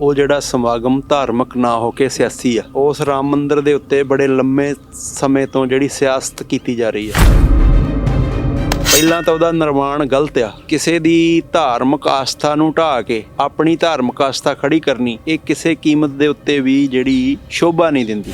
ਉਹ ਜਿਹੜਾ ਸਮਾਗਮ ਧਾਰਮਿਕ ਨਾ ਹੋ ਕੇ ਸਿਆਸੀ ਆ ਉਸ ਰਾਮ ਮੰਦਿਰ ਦੇ ਉੱਤੇ ਬੜੇ ਲੰਮੇ ਸਮੇਂ ਤੋਂ ਜਿਹੜੀ ਸਿਆਸਤ ਕੀਤੀ ਜਾ ਰਹੀ ਹੈ ਪਹਿਲਾਂ ਤਾਂ ਉਹਦਾ ਨਿਰਮਾਣ ਗਲਤ ਆ। ਕਿਸੇ ਦੀ ਧਾਰਮਿਕ ਆਸਥਾ ਨੂੰ ਢਾ ਕੇ ਆਪਣੀ ਧਾਰਮਿਕ ਆਸਥਾ ਖੜੀ ਕਰਨੀ, ਇਹ ਕਿਸੇ ਕੀਮਤ ਦੇ ਉੱਤੇ ਵੀ ਜਿਹੜੀ ਸ਼ੋਭਾ ਨਹੀਂ ਦਿੰਦੀ।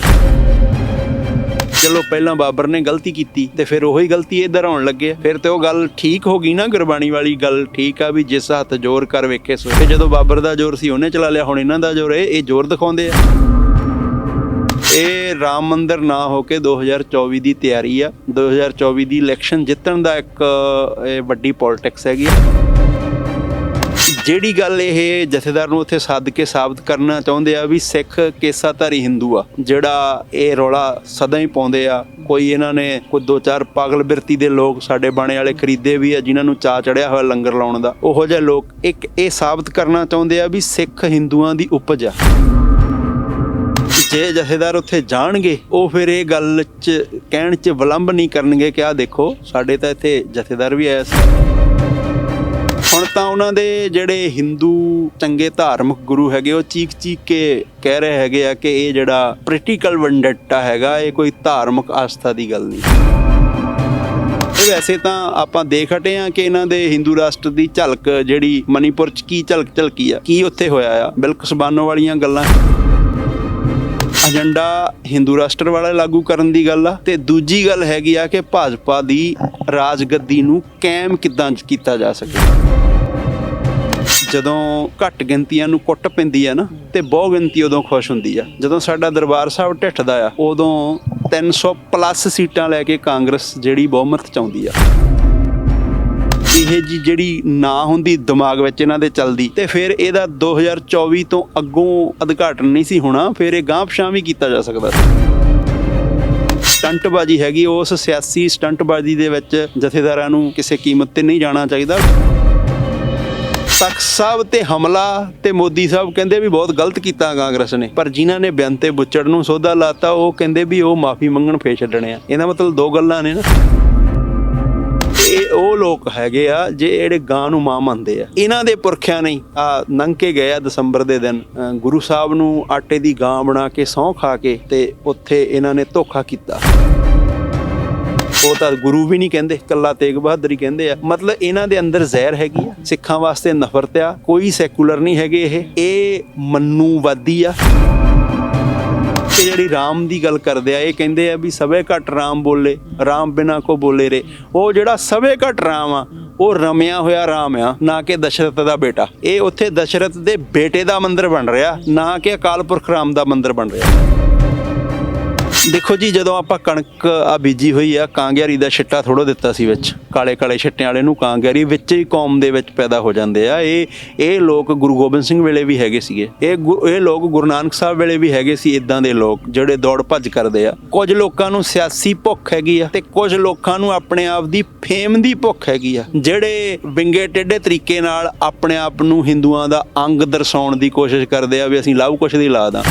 ਚਲੋ ਪਹਿਲਾਂ ਬਾਬਰ ਨੇ ਗਲਤੀ ਕੀਤੀ ਤੇ ਫਿਰ ਉਹੀ ਗਲਤੀ ਇੱਧਰ ਆਉਣ ਲੱਗੇ। ਫਿਰ ਤੇ ਉਹ ਗੱਲ ਠੀਕ ਹੋ ਗਈ ਨਾ ਗੁਰਬਾਣੀ ਵਾਲੀ ਗੱਲ, ਠੀਕ ਆ ਵੀ ਜਿਸ ਹੱਥ ਜ਼ੋਰ ਕਰ ਵੇਖੇ ਸੋ ਤੇ ਜਦੋਂ ਬਾਬਰ ਦਾ ਜ਼ੋਰ ਸੀ ਉਹਨੇ ਚਲਾ ਲਿਆ, ਹੁਣ ਇਹਨਾਂ ਦਾ ਜ਼ੋਰ ਇਹ ਇਹ ਜ਼ੋਰ ਦਿਖਾਉਂਦੇ ਆ। ਇਹ ਰਾਮ ਮੰਦਰ ਨਾ ਹੋ ਕੇ 2024 ਦੀ ਤਿਆਰੀ ਆ। 2024 ਦੀ ਇਲੈਕਸ਼ਨ ਜਿੱਤਣ ਦਾ ਇੱਕ, ਇਹ ਵੱਡੀ ਪੋਲਿਟਿਕਸ ਹੈਗੀ ਆ। ਜਿਹੜੀ ਗੱਲ ਇਹ ਜਥੇਦਾਰ ਨੂੰ ਉੱਥੇ ਸੱਦ ਕੇ ਸਾਬਤ ਕਰਨਾ ਚਾਹੁੰਦੇ ਆ ਵੀ ਸਿੱਖ ਕੇਸਾਧਾਰੀ ਹਿੰਦੂ ਆ, ਜਿਹੜਾ ਇਹ ਰੌਲਾ ਸਦਾ ਹੀ ਪਾਉਂਦੇ ਆ। ਕੋਈ ਇਹਨਾਂ ਨੇ ਕੋਈ ਦੋ ਚਾਰ ਪਾਗਲ ਬਿਰਤੀ ਦੇ ਲੋਕ ਸਾਡੇ ਬਾਣੇ ਵਾਲੇ ਖਰੀਦੇ ਵੀ ਆ, ਜਿਨ੍ਹਾਂ ਨੂੰ ਚਾ ਚੜਿਆ ਹੋਇਆ ਲੰਗਰ ਲਾਉਣ ਦਾ। ਉਹੋ ਜਿਹੇ ਲੋਕ ਇੱਕ ਇਹ ਸਾਬਤ ਕਰਨਾ ਚਾਹੁੰਦੇ ਆ ਵੀ ਸਿੱਖ ਹਿੰਦੂਆਂ ਦੀ ਉਪਜ ਆ। ਜੇ ਜਥੇਦਾਰ ਉੱਥੇ ਜਾਣਗੇ, ਉਹ ਫਿਰ ਇਹ ਗੱਲ 'ਚ ਕਹਿਣ 'ਚ ਵਿਲੰਬ ਨਹੀਂ ਕਰਨਗੇ ਕਿ ਆਹ ਦੇਖੋ, ਸਾਡੇ ਤਾਂ ਇੱਥੇ ਜਥੇਦਾਰ ਵੀ ਆਇਆ ਸੀ ਹੁਣ ਤਾਂ ਉਹਨਾਂ ਦੇ ਜਿਹੜੇ ਹਿੰਦੂ ਚੰਗੇ ਧਾਰਮਿਕ ਗੁਰੂ ਹੈਗੇ, ਉਹ ਚੀਕ ਚੀਕ ਕੇ ਕਹਿ ਰਹੇ ਹੈਗੇ ਆ ਕਿ ਇਹ ਜਿਹੜਾ ਪੋਲੀਟੀਕਲ ਵੰਡਟਾ ਹੈਗਾ, ਇਹ ਕੋਈ ਧਾਰਮਿਕ ਆਸਥਾ ਦੀ ਗੱਲ ਨਹੀਂ। ਇਹ ਵੈਸੇ ਤਾਂ ਆਪਾਂ ਦੇਖ ਹਟੇ ਆ ਕਿ ਇਹਨਾਂ ਦੇ ਹਿੰਦੂ ਰਾਸ਼ਟਰ ਦੀ ਝਲਕ ਜਿਹੜੀ ਮਨੀਪੁਰ ਚ ਕੀ ਝਲਕ ਝਲਕੀ ਆ, ਕੀ ਉੱਥੇ ਹੋਇਆ ਆ, ਬਿਲਕੁਲ ਸਬਾਨੋ ਵਾਲੀਆਂ ਗੱਲਾਂ। ਏਜੰਡਾ ਹਿੰਦੂ ਰਾਸ਼ਟਰ ਵਾਲਾ ਲਾਗੂ ਕਰਨ ਦੀ ਗੱਲ ਆ ਤੇ ਦੂਜੀ ਗੱਲ ਹੈਗੀ ਆ ਕਿ ਭਾਜਪਾ ਦੀ ਰਾਜਗੱਦੀ ਨੂੰ ਕਾਇਮ ਕਿੱਦਾਂ ਕੀਤਾ ਜਾ ਸਕੇ? ਜਦੋਂ ਘੱਟ ਗਿਣਤੀਆਂ ਨੂੰ ਕੁੱਟ ਪੈਂਦੀ ਆ ਨਾ, ਤੇ ਬਹੁ ਗਿਣਤੀ ਉਦੋਂ ਖੁਸ਼ ਹੁੰਦੀ ਆ। ਜਦੋਂ ਸਾਡਾ ਦਰਬਾਰ ਸਾਹਿਬ ਢਿੱਠਦਾ ਆ, ਉਦੋਂ 300 ਪਲੱਸ ਸੀਟਾਂ ਲੈ ਕੇ ਕਾਂਗਰਸ ਜਿਹੜੀ ਬਹੁਮਤ ਚਾਹੁੰਦੀ ਆ। ਇਹ ਜੀ ਜਿਹੜੀ ਨਾ ਹੁੰਦੀ ਦਿਮਾਗ ਵਿੱਚ ਇਹਨਾਂ ਦੇ ਚੱਲਦੀ ਤੇ ਫਿਰ ਇਹਦਾ 2024 ਤੋਂ ਅੱਗੋਂ ਉਦਘਾਟਨ ਨਹੀਂ ਸੀ ਹੋਣਾ, ਫਿਰ ਇਹ ਗਾਂਹ ਪਛਾਂ ਵੀ ਕੀਤਾ ਜਾ ਸਕਦਾ ਸੀ। ਸਟੰਟਬਾਜੀ ਹੈਗੀ, ਉਸ ਸਿਆਸੀ ਸਟੰਟਬਾਜੀ ਦੇ ਵਿੱਚ ਜਥੇਦਾਰਾਂ ਨੂੰ ਕਿਸੇ ਕੀਮਤ ਤੇ ਨਹੀਂ ਜਾਣਾ ਚਾਹੀਦਾ। ਤਖਤ ਸਾਹਿਬ ਤੇ ਹਮਲਾ ਤੇ ਮੋਦੀ ਸਾਹਿਬ ਕਹਿੰਦੇ ਵੀ ਬਹੁਤ ਗਲਤ ਕੀਤਾ ਕਾਂਗਰਸ ਨੇ, ਪਰ ਜਿਨ੍ਹਾਂ ਨੇ ਬਿਆਨ ਤੇ ਬੁੱਚੜ ਨੂੰ ਸੋਧਾ ਲਾਤਾ, ਉਹ ਕਹਿੰਦੇ ਵੀ ਉਹ ਮਾਫੀ ਮੰਗਣ ਫੇਰ ਛੱਡਣੇ ਆ। ਇਹਦਾ ਮਤਲਬ ਦੋ ਗੱਲਾਂ ਨੇ ਨਾ। ਉਹ ਲੋਕ ਹੈਗੇ ਆ, ਜੇ ਜਿਹੜੇ ਗਾਂ ਨੂੰ ਮਾਂ ਮੰਨਦੇ ਆ। ਇਹਨਾਂ ਦੇ ਪੁਰਖਿਆਂ ਨੇ ਆ ਨੰਗ ਕੇ ਗਏ ਆ ਦਸੰਬਰ ਦੇ ਦਿਨ। ਗੁਰੂ ਸਾਹਿਬ ਨੂੰ ਆਟੇ ਦੀ ਗਾਂ ਬਣਾ ਕੇ ਸਹੁੰ ਖਾ ਕੇ ਤੇ ਉੱਥੇ ਇਹਨਾਂ ਨੇ ਧੋਖਾ ਕੀਤਾ। ਉਹ ਤਾਂ ਗੁਰੂ ਵੀ ਨਹੀਂ ਕਹਿੰਦੇ, ਕੱਲਾ ਤੇਗ ਬਹਾਦਰ ਹੀ ਕਹਿੰਦੇ ਆ। ਮਤਲਬ ਇਹਨਾਂ ਦੇ ਅੰਦਰ ਜ਼ਹਿਰ ਹੈਗੀ ਆ, ਸਿੱਖਾਂ ਵਾਸਤੇ ਨਫ਼ਰਤ ਆ, ਕੋਈ ਸੈਕੂਲਰ ਨਹੀਂ ਹੈਗੇ ਇਹ। ਇਹ ਮੰਨੂਵਾਦੀ ਆ। ਕਿ ਜਿਹੜੀ ਰਾਮ ਦੀ ਗੱਲ ਕਰਦੇ ਆ, ਇਹ ਕਹਿੰਦੇ ਆ ਵੀ ਸਵੇ ਘਟ ਰਾਮ ਬੋਲੇ, ਰਾਮ ਬਿਨਾ ਕੋ ਬੋਲੇ ਰੇ ਉਹ ਜਿਹੜਾ ਸਵੇ ਘਟ ਰਾਮ ਆ, ਉਹ ਰਮਿਆ ਹੋਇਆ ਰਾਮ ਆ, ਨਾ ਕਿ ਦਸ਼ਰਥ ਦਾ ਬੇਟਾ। ਇਹ ਉੱਥੇ ਦਸ਼ਰਥ ਦੇ ਬੇਟੇ ਦਾ ਮੰਦਿਰ ਬਣ ਰਿਹਾ, ਨਾ ਕਿ ਅਕਾਲ ਪੁਰਖ ਰਾਮ ਦਾ ਮੰਦਿਰ ਬਣ ਰਿਹਾ। ਦੇਖੋ ਜੀ, ਜਦੋਂ ਆਪਾਂ ਕਣਕ ਆ ਬੀਜੀ ਹੋਈ ਆ, ਕਾਂਗਿਆਰੀ ਦਾ ਛਿੱਟਾ ਥੋੜੋ ਦਿੱਤਾ ਸੀ ਵਿੱਚ। ਕਾਲੇ ਕਾਲੇ ਛਿੱਟਿਆਂ ਵਾਲੇ ਨੂੰ ਕਾਂਗਿਆਰੀ ਵਿੱਚ ਹੀ ਕੌਮ ਦੇ ਵਿੱਚ ਪੈਦਾ ਹੋ ਜਾਂਦੇ ਆ। ਇਹ ਇਹ ਲੋਕ ਗੁਰੂ ਗੋਬਿੰਦ ਸਿੰਘ ਵੇਲੇ ਵੀ ਹੈਗੇ ਸੀਗੇ। ਇਹ ਗੁ- ਇਹ ਲੋਕ ਗੁਰੂ ਨਾਨਕ ਸਾਹਿਬ ਵੇਲੇ ਵੀ ਹੈਗੇ ਸੀ ਇਦਾਂ ਦੇ ਲੋਕ, ਜਿਹੜੇ ਦੌੜ ਭੱਜ ਕਰਦੇ ਆ। ਕੁਝ ਲੋਕਾਂ ਨੂੰ ਸਿਆਸੀ ਭੁੱਖ ਹੈਗੀ ਆ ਤੇ ਕੁਝ ਲੋਕਾਂ ਨੂੰ ਆਪਣੇ ਆਪ ਦੀ ਫੇਮ ਦੀ ਭੁੱਖ ਹੈਗੀ ਆ। ਜਿਹੜੇ ਵਿੰਗੇ ਟੇਢੇ ਤਰੀਕੇ ਨਾਲ ਆਪਣੇ ਆਪ ਨੂੰ ਹਿੰਦੂਆਂ ਦਾ ਅੰਗ ਦਰਸਾਉਣ ਦੀ ਕੋਸ਼ਿਸ਼ ਕਰਦੇ ਆ ਵੀ ਅਸੀਂ ਲਵ ਕੁਛ ਦੀ ਲਾਦ ਆ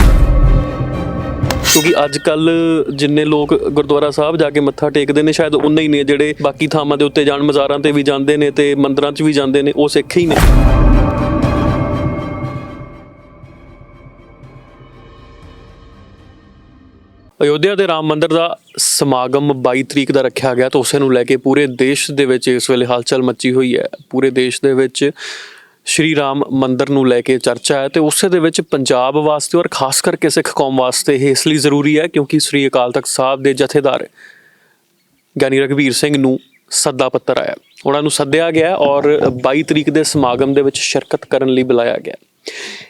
ਕਿਉਂਕਿ ਅੱਜ ਕੱਲ ਜਿੰਨੇ ਲੋਕ ਗੁਰਦੁਆਰਾ ਸਾਹਿਬ ਜਾ ਕੇ ਮੱਥਾ ਟੇਕਦੇ ਨੇ, ਸ਼ਾਇਦ ਉਨੇ ਹੀ ਨੇ ਜਿਹੜੇ ਬਾਕੀ ਥਾਵਾਂ ਦੇ ਉੱਤੇ ਜਾਣ, ਮਜ਼ਾਰਾਂ ਤੇ ਵੀ ਜਾਂਦੇ ਨੇ ਤੇ ਮੰਦਰਾਂ 'ਚ ਵੀ ਜਾਂਦੇ ਨੇ, ਉਹ ਸਿੱਖ ਹੀ ਨੇ। ਅਯੋਧਿਆ ਦੇ ਰਾਮ ਮੰਦਿਰ ਦਾ ਸਮਾਗਮ 22 ਤਰੀਕ ਦਾ ਰੱਖਿਆ ਗਿਆ ਤਾਂ ਉਸੇ ਨੂੰ ਲੈ ਕੇ ਪੂਰੇ ਦੇਸ਼ ਦੇ ਵਿੱਚ ਇਸ ਵੇਲੇ ਹਲਚਲ ਮੱਚੀ ਹੋਈ ਹੈ। ਪੂਰੇ ਦੇਸ਼ ਦੇ ਵਿੱਚ ਸ਼੍ਰੀ ਰਾਮ ਮੰਦਿਰ ਨੂੰ ਲੈ ਕੇ ਚਰਚਾ ਹੈ ਤੇ ਉਸੇ ਦੇ ਵਿੱਚ ਪੰਜਾਬ ਵਾਸਤੇ ਔਰ ਖਾਸ ਕਰਕੇ ਸਿੱਖ ਕੌਮ ਵਾਸਤੇ ਇਹ ਇਸ ਲਈ ਜ਼ਰੂਰੀ ਹੈ ਕਿਉਂਕਿ ਸ੍ਰੀ ਅਕਾਲ ਤਖਤ ਸਾਹਿਬ ਦੇ ਜਥੇਦਾਰ ਗਿਆਨੀ ਰਘਵੀਰ ਸਿੰਘ ਨੂੰ ਸੱਦਾ ਪੱਤਰ ਆਇਆ। ਉਹਨਾਂ ਨੂੰ ਸੱਦਿਆ ਗਿਆ ਔਰ 22 ਤਰੀਕ ਦੇ ਸਮਾਗਮ ਦੇ ਵਿੱਚ ਸ਼ਿਰਕਤ ਕਰਨ ਲਈ ਬੁਲਾਇਆ ਗਿਆ।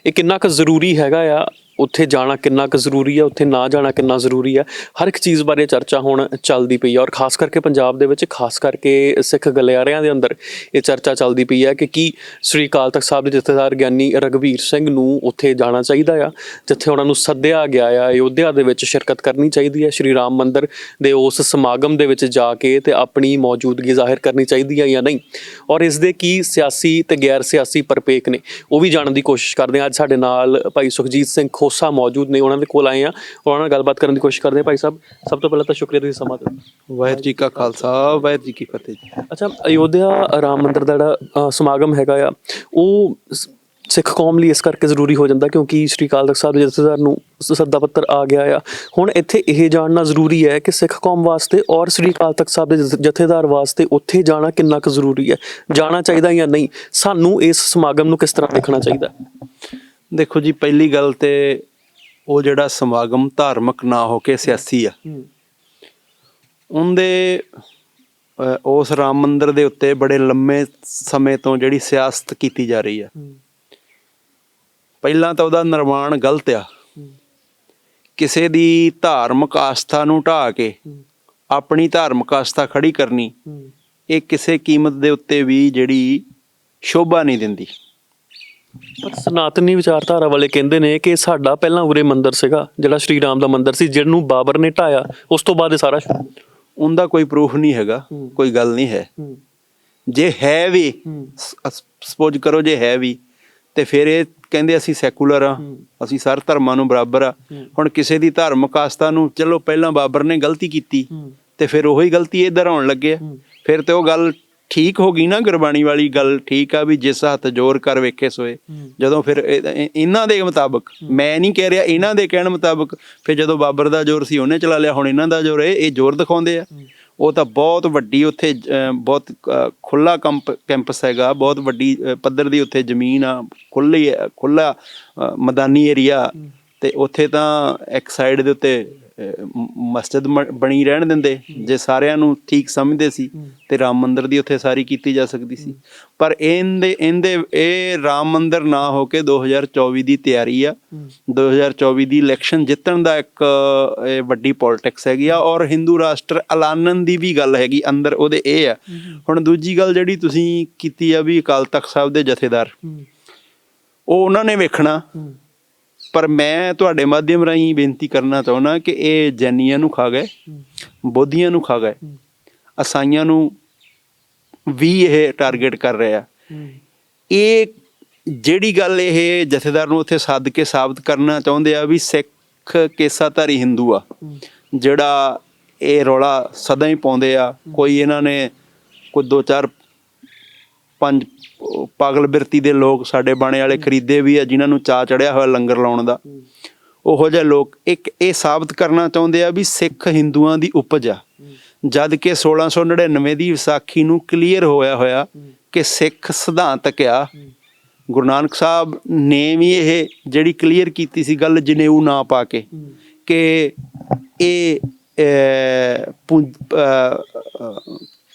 ਇਹ ਕਿੰਨਾ ਕੁ ਜ਼ਰੂਰੀ ਹੈਗਾ ਆ ਉੱਥੇ ਜਾਣਾ ਕਿੰਨਾ ਕੁ ਜ਼ਰੂਰੀ ਆ ਉੱਥੇ ਨਾ ਜਾਣਾ ਕਿੰਨਾ ਜ਼ਰੂਰੀ ਹੈ, ਹਰ ਇੱਕ ਚੀਜ਼ ਬਾਰੇ ਚਰਚਾ ਹੁਣ ਚੱਲਦੀ ਪਈ ਆ ਔਰ ਖਾਸ ਕਰਕੇ ਪੰਜਾਬ ਦੇ ਵਿੱਚ, ਖਾਸ ਕਰਕੇ ਸਿੱਖ ਗਲਿਆਰਿਆਂ ਦੇ ਅੰਦਰ ਇਹ ਚਰਚਾ ਚੱਲਦੀ ਪਈ ਹੈ ਕਿ ਕੀ ਸ੍ਰੀ ਅਕਾਲ ਤਖਤ ਸਾਹਿਬ ਦੇ ਜਥੇਦਾਰ ਗਿਆਨੀ ਰਘਵੀਰ ਸਿੰਘ ਨੂੰ ਉੱਥੇ ਜਾਣਾ ਚਾਹੀਦਾ ਆ, ਜਿੱਥੇ ਉਹਨਾਂ ਨੂੰ ਸੱਦਿਆ ਗਿਆ ਆ, ਅਯੋਧਿਆ ਦੇ ਵਿੱਚ ਸ਼ਿਰਕਤ ਕਰਨੀ ਚਾਹੀਦੀ ਹੈ, ਸ਼੍ਰੀ ਰਾਮ ਮੰਦਿਰ ਦੇ ਉਸ ਸਮਾਗਮ ਦੇ ਵਿੱਚ ਜਾ ਕੇ ਤੇ ਆਪਣੀ ਮੌਜੂਦਗੀ ਜ਼ਾਹਿਰ ਕਰਨੀ ਚਾਹੀਦੀ ਹੈ ਜਾਂ ਨਹੀਂ। ਔਰ ਇਸ ਦੇ ਕੀ ਸਿਆਸੀ ਤੇ ਗੈਰ ਸਿਆਸੀ ਪਰਪੇਕ ਨੇ, ਉਹ ਵੀ ਜਾਣਨ ਦੀ ਕੋਸ਼ਿਸ਼ ਕਰਦੇ ਹਾਂ। ਅੱਜ ਸਾਡੇ ਨਾਲ ਭਾਈ ਸੁਖਜੀਤ ਸਿੰਘ ਖੋਸਾ ਮੌਜੂਦ ਨੇ ਉਹਨਾਂ ਦੇ ਕੋਲ ਆਏ ਆ ਉਹਨਾਂ ਨਾਲ ਗੱਲਬਾਤ ਕਰਨ ਦੀ ਕੋਸ਼ਿਸ਼ ਕਰਦੇ ਹਾਂ। ਭਾਈ ਸਾਹਿਬ ਸਭ ਤੋਂ ਪਹਿਲਾਂ ਤਾਂ ਸ਼ੁਕਰੀਆ ਤੁਸੀਂ ਸਮਾਂ ਦਿੱਤਾ। ਵਾਹਿਗੁਰੂ ਜੀ ਕਾ ਖਾਲਸਾ ਵਾਹਿਗੁਰੂ ਜੀ ਕੀ ਫਤਿਹ ਜੀ। ਅੱਛਾ ਅਯੋਧਿਆ ਰਾਮ ਮੰਦਿਰ ਦਾ ਜਿਹੜਾ ਸਮਾਗਮ ਹੈਗਾ ਆ ਉਹ ਸਿੱਖ ਕੌਮ ਲਈ ਇਸ ਕਰਕੇ ਜ਼ਰੂਰੀ ਹੋ ਜਾਂਦਾ ਕਿਉਂਕਿ ਸ਼੍ਰੀ ਅਕਾਲ ਤਖਤ ਸਾਹਿਬ ਦੇ ਜਥੇਦਾਰ ਨੂੰ ਸੱਦਾ ਪੱਤਰ ਆ ਗਿਆ ਆ। ਹੁਣ ਇੱਥੇ ਇਹ ਜਾਣਨਾ ਜ਼ਰੂਰੀ ਹੈ ਕਿ ਸਿੱਖ ਕੌਮ ਵਾਸਤੇ ਔਰ ਸ਼੍ਰੀ ਅਕਾਲ ਤਖਤ ਸਾਹਿਬ ਦੇ ਜਥ- ਜਥੇਦਾਰ ਵਾਸਤੇ ਉੱਥੇ ਜਾਣਾ ਕਿੰਨਾ ਕੁ ਜ਼ਰੂਰੀ ਹੈ? ਜਾਣਾ ਚਾਹੀਦਾ ਜਾਂ ਨਹੀਂ? ਸਾਨੂੰ ਇਸ ਸਮਾਗਮ ਨੂੰ ਕਿਸ ਤਰ੍ਹਾਂ ਦੇਖਣਾ ਚਾਹੀਦਾ? ਦੇਖੋ ਜੀ ਪਹਿਲੀ ਗੱਲ ਤੇ ਉਹ ਜਿਹੜਾ ਸਮਾਗਮ ਧਾਰਮਿਕ ਨਾ ਹੋ ਕੇ ਸਿਆਸੀ ਆ। ਉਹਦੇ ਉਸ ਰਾਮ ਮੰਦਿਰ ਦੇ ਉੱਤੇ ਬੜੇ ਲੰਮੇ ਸਮੇਂ ਤੋਂ ਜਿਹੜੀ ਸਿਆਸਤ ਕੀਤੀ ਜਾ ਰਹੀ ਆ। ਪਹਿਲਾਂ ਤਾਂ ਉਹਦਾ ਨਿਰਮਾਣ ਗਲਤ ਆ। ਕਿਸੇ ਦੀ ਧਾਰਮਿਕ ਆਸਥਾ ਨੂੰ ਢਾ ਕੇ ਆਪਣੀ ਧਾਰਮਿਕ ਆਸਥਾ ਖੜੀ ਕਰਨੀ ਇਹ ਕਿਸੇ ਕੀਮਤ ਦੇ ਉੱਤੇ ਵੀ ਜਿਹੜੀ ਸ਼ੋਭਾ ਨਹੀਂ ਦਿੰਦੀ। ਸਨਾਤਨੀ ਵਿਚਾਰਧਾਰਾ ਵਾਲੇ ਕਹਿੰਦੇ ਨੇ ਕਿ ਸਾਡਾ ਪਹਿਲਾਂ ਉਰੇ ਮੰਦਿਰ ਸੀਗਾ ਜਿਹੜਾ ਸ਼੍ਰੀ ਰਾਮ ਦਾ ਮੰਦਿਰ ਸੀ ਜਿਹਨੂੰ ਬਾਬਰ ਨੇ ਢਾਇਆ ਉਸ ਤੋਂ ਬਾਅਦ ਇਹ ਸਾਰਾ ਉਹਦਾ ਕੋਈ ਪ੍ਰੂਫ ਨਹੀਂ ਹੈਗਾ। ਕੋਈ ਗੱਲ ਨਹੀਂ ਹੈ ਜੇ ਹੈ ਵੀ। ਸਪੋਜ਼ ਕਰੋ ਜੇ ਹੈ ਵੀ ਤੇ ਫਿਰ ਇਹ ਕਹਿੰਦੇ ਅਸੀਂ ਸੈਕੂਲਰ ਆ। ਅਸੀਂ ਸਾਰੇ ਧਰਮਾਂ ਨੂੰ ਬਰਾਬਰ ਆ। ਹੁਣ ਕਿਸੇ ਦੀ ਧਾਰਮਿਕ ਆਸਥਾ ਨੂੰ ਚਲੋ ਪਹਿਲਾਂ ਬਾਬਰ ਨੇ ਗਲਤੀ ਕੀਤੀ ਤੇ ਫਿਰ ਉਹੀ ਗਲਤੀ ਇਹ ਦੁਹਰਾਉਣ ਲੱਗੇ। ਫਿਰ ਤੇ ਉਹ ਗੱਲ ਠੀਕ ਹੋ ਗਈ ਨਾ ਗੁਰਬਾਣੀ ਵਾਲੀ ਗੱਲ ਠੀਕ ਆ ਵੀ ਜਿਸ ਹੱਥ ਜ਼ੋਰ ਕਰ ਵੇਖੇ ਸੋਏ। ਜਦੋਂ ਫਿਰ ਇਹ- ਇਹ- ਇਹਨਾਂ ਦੇ ਮੁਤਾਬਕ ਮੈਂ ਨਹੀਂ ਕਹਿ ਰਿਹਾ ਇਹਨਾਂ ਦੇ ਕਹਿਣ ਮੁਤਾਬਕ ਫਿਰ ਜਦੋਂ ਬਾਬਰ ਦਾ ਜ਼ੋਰ ਸੀ ਉਹਨੇ ਚਲਾ ਲਿਆ ਹੁਣ ਇਹਨਾਂ ਦਾ ਜ਼ੋਰ ਇਹ ਇਹ ਜ਼ੋਰ ਦਿਖਾਉਂਦੇ ਆ। ਉਹ ਤਾਂ ਬਹੁਤ ਵੱਡੀ ਉੱਥੇ ਬਹੁਤ ਖੁੱਲਾ ਕੈਂਪਸ ਹੈਗਾ ਬਹੁਤ ਵੱਡੀ ਪੱਧਰ ਦੀ ਉੱਥੇ ਜ਼ਮੀਨ ਆ ਖੁੱਲੀ ਖੁੱਲਾ ਮੈਦਾਨੀ ਏਰੀਆ। ਤੇ ਉੱਥੇ ਤਾਂ ਇੱਕ ਸਾਈਡ ਦੇ ਉੱਤੇ ਮਸਜਿਦ ਬਣੀ ਰਹਿਣ ਦਿੰਦੇ ਜੇ ਸਾਰਿਆਂ ਨੂੰ ਠੀਕ ਸਮਝਦੇ ਸੀ ਤੇ ਰਾਮ ਮੰਦਿਰ ਦੀ ਉੱਥੇ ਸਾਰੀ ਕੀਤੀ ਜਾ ਸਕਦੀ ਸੀ। ਪਰ ਇਹਦੇ ਇਹਦੇ ਇਹ ਰਾਮ ਮੰਦਿਰ ਨਾ ਹੋ ਕੇ 2024 ਦੀ ਤਿਆਰੀ ਆ। 2024 ਦੀ ਇਲੈਕਸ਼ਨ ਜਿੱਤਣ ਦਾ ਇੱਕ ਵੱਡੀ ਪੋਲਿਟਿਕਸ ਹੈਗੀ ਆ ਔਰ ਹਿੰਦੂ ਰਾਸ਼ਟਰ ਐਲਾਨਣ ਦੀ ਵੀ ਗੱਲ ਹੈਗੀ ਅੰਦਰ ਉਹਦੇ ਇਹ ਆ। ਹੁਣ ਦੂਜੀ ਗੱਲ ਜਿਹੜੀ ਤੁਸੀਂ ਕੀਤੀ ਆ ਵੀ ਅਕਾਲ ਤਖਤ ਸਾਹਿਬ ਦੇ ਜਥੇਦਾਰ ਉਹ ਉਹਨਾਂ ਨੇ ਵੇਖਣਾ। ਪਰ ਮੈਂ ਤੁਹਾਡੇ ਮਾਧਿਅਮ ਰਾਹੀਂ ਬੇਨਤੀ ਕਰਨਾ ਚਾਹੁੰਦਾ ਕਿ ਇਹ ਜੈਨੀਆਂ ਨੂੰ ਖਾ ਗਏ, ਬੋਧੀਆਂ ਨੂੰ ਖਾ ਗਏ। ਅਸਾਈਆਂ ਨੂੰ ਵੀ ਇਹ ਟਾਰਗੇਟ ਕਰ ਰਹੇ ਆ। ਇਹ ਜਿਹੜੀ ਗੱਲ ਇਹ ਜਥੇਦਾਰ ਨੂੰ ਉੱਥੇ ਸੱਦ ਕੇ ਸਾਬਤ ਕਰਨਾ ਚਾਹੁੰਦੇ ਆ ਵੀ ਸਿੱਖ ਕੇਸਾਧਾਰੀ ਹਿੰਦੂ ਆ, ਜਿਹੜਾ ਇਹ ਰੌਲਾ ਸਦਾ ਹੀ ਪਾਉਂਦੇ ਆ। ਕੋਈ ਇਹਨਾਂ ਨੇ ਕੋਈ ਦੋ ਚਾਰ, ਪੰਜ ਪਾਗਲ ਬਿਰਤੀ ਦੇ ਲੋਕ ਸਾਡੇ ਬਾਣੇ ਵਾਲੇ ਖਰੀਦੇ ਵੀ ਆ ਜਿਨ੍ਹਾਂ ਨੂੰ ਚਾ ਚੜਿਆ ਹੋਇਆ ਲੰਗਰ ਲਾਉਣ ਦਾ। ਉਹੋ ਜਿਹੇ ਲੋਕ ਇੱਕ ਇਹ ਸਾਬਤ ਕਰਨਾ ਚਾਹੁੰਦੇ ਆ ਵੀ ਸਿੱਖ ਹਿੰਦੂਆਂ ਦੀ ਉਪਜ ਆ। ਜਦ ਕਿ 1699 ਦੀ ਵਿਸਾਖੀ ਨੂੰ ਕਲੀਅਰ ਹੋਇਆ ਹੋਇਆ ਕਿ ਸਿੱਖ ਸਿਧਾਂਤਕ ਆ ਗੁਰੂ ਨਾਨਕ ਸਾਹਿਬ ਨੇ ਵੀ ਇਹ ਜਿਹੜੀ ਕਲੀਅਰ ਕੀਤੀ ਸੀ ਗੱਲ ਜਨੇਊ ਨਾ ਪਾ ਕੇ ਕਿ ਇਹ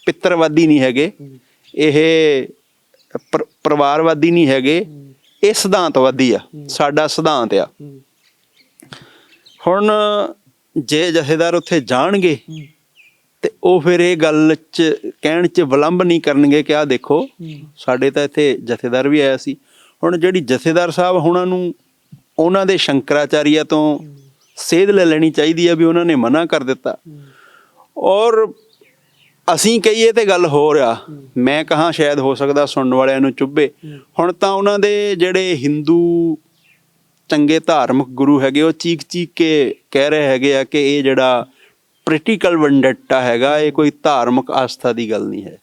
ਪਿੱਤਰਵਾਦੀ ਨਹੀਂ ਹੈਗੇ। ਇਹ ਪਰਿਵਾਰਵਾਦੀ ਨਹੀਂ ਹੈਗੇ ਇਹ ਸਿਧਾਂਤਵਾਦੀ ਆ ਸਾਡਾ ਸਿਧਾਂਤ ਆ। ਹੁਣ ਜੇ ਜਥੇਦਾਰ ਉੱਥੇ ਜਾਣਗੇ ਤੇ ਉਹ ਫਿਰ ਇਹ ਗੱਲ ਚ ਕਹਿਣ ਚ ਵਿਲੰਬ ਨਹੀਂ ਕਰਨਗੇ ਕਿ ਆਹ ਦੇਖੋ ਸਾਡੇ ਤਾਂ ਇੱਥੇ ਜਥੇਦਾਰ ਵੀ ਆਇਆ ਸੀ। ਹੁਣ ਜਿਹੜੀ ਜਥੇਦਾਰ ਸਾਹਿਬ ਉਹਨਾਂ ਨੂੰ ਉਹਨਾਂ ਦੇ ਸ਼ੰਕਰਾਚਾਰੀਆ ਤੋਂ ਸੇਧ ਲੈ ਲੈਣੀ ਚਾਹੀਦੀ ਆ ਵੀ ਉਹਨਾਂ ਨੇ ਮਨਾ ਕਰ ਦਿੱਤਾ। ਔਰ ਅਸੀਂ ਕਹੀਏ ਤੇ ਗੱਲ ਹੋ। ਰਿਹਾ ਮੈਂ ਕਹਾ ਸ਼ਾਇਦ ਹੋ ਸਕਦਾ ਸੁਣਨ ਵਾਲਿਆਂ ਨੂੰ ਚੁੱਭੇ। ਹੁਣ ਤਾਂ ਉਹਨਾਂ ਦੇ ਜਿਹੜੇ ਹਿੰਦੂ ਚੰਗੇ ਧਾਰਮਿਕ ਗੁਰੂ ਹੈਗੇ ਉਹ ਚੀਕ ਚੀਕ ਕੇ ਕਹਿ ਰਹੇ ਹੈਗੇ ਆ ਕਿ ਇਹ ਜਿਹੜਾ ਪ੍ਰੀਟੀਕਲ ਵੈਂਡਟਾ ਹੈਗਾ ਇਹ ਕੋਈ ਧਾਰਮਿਕ ਆਸਥਾ ਦੀ ਗੱਲ ਨਹੀਂ ਹੈ।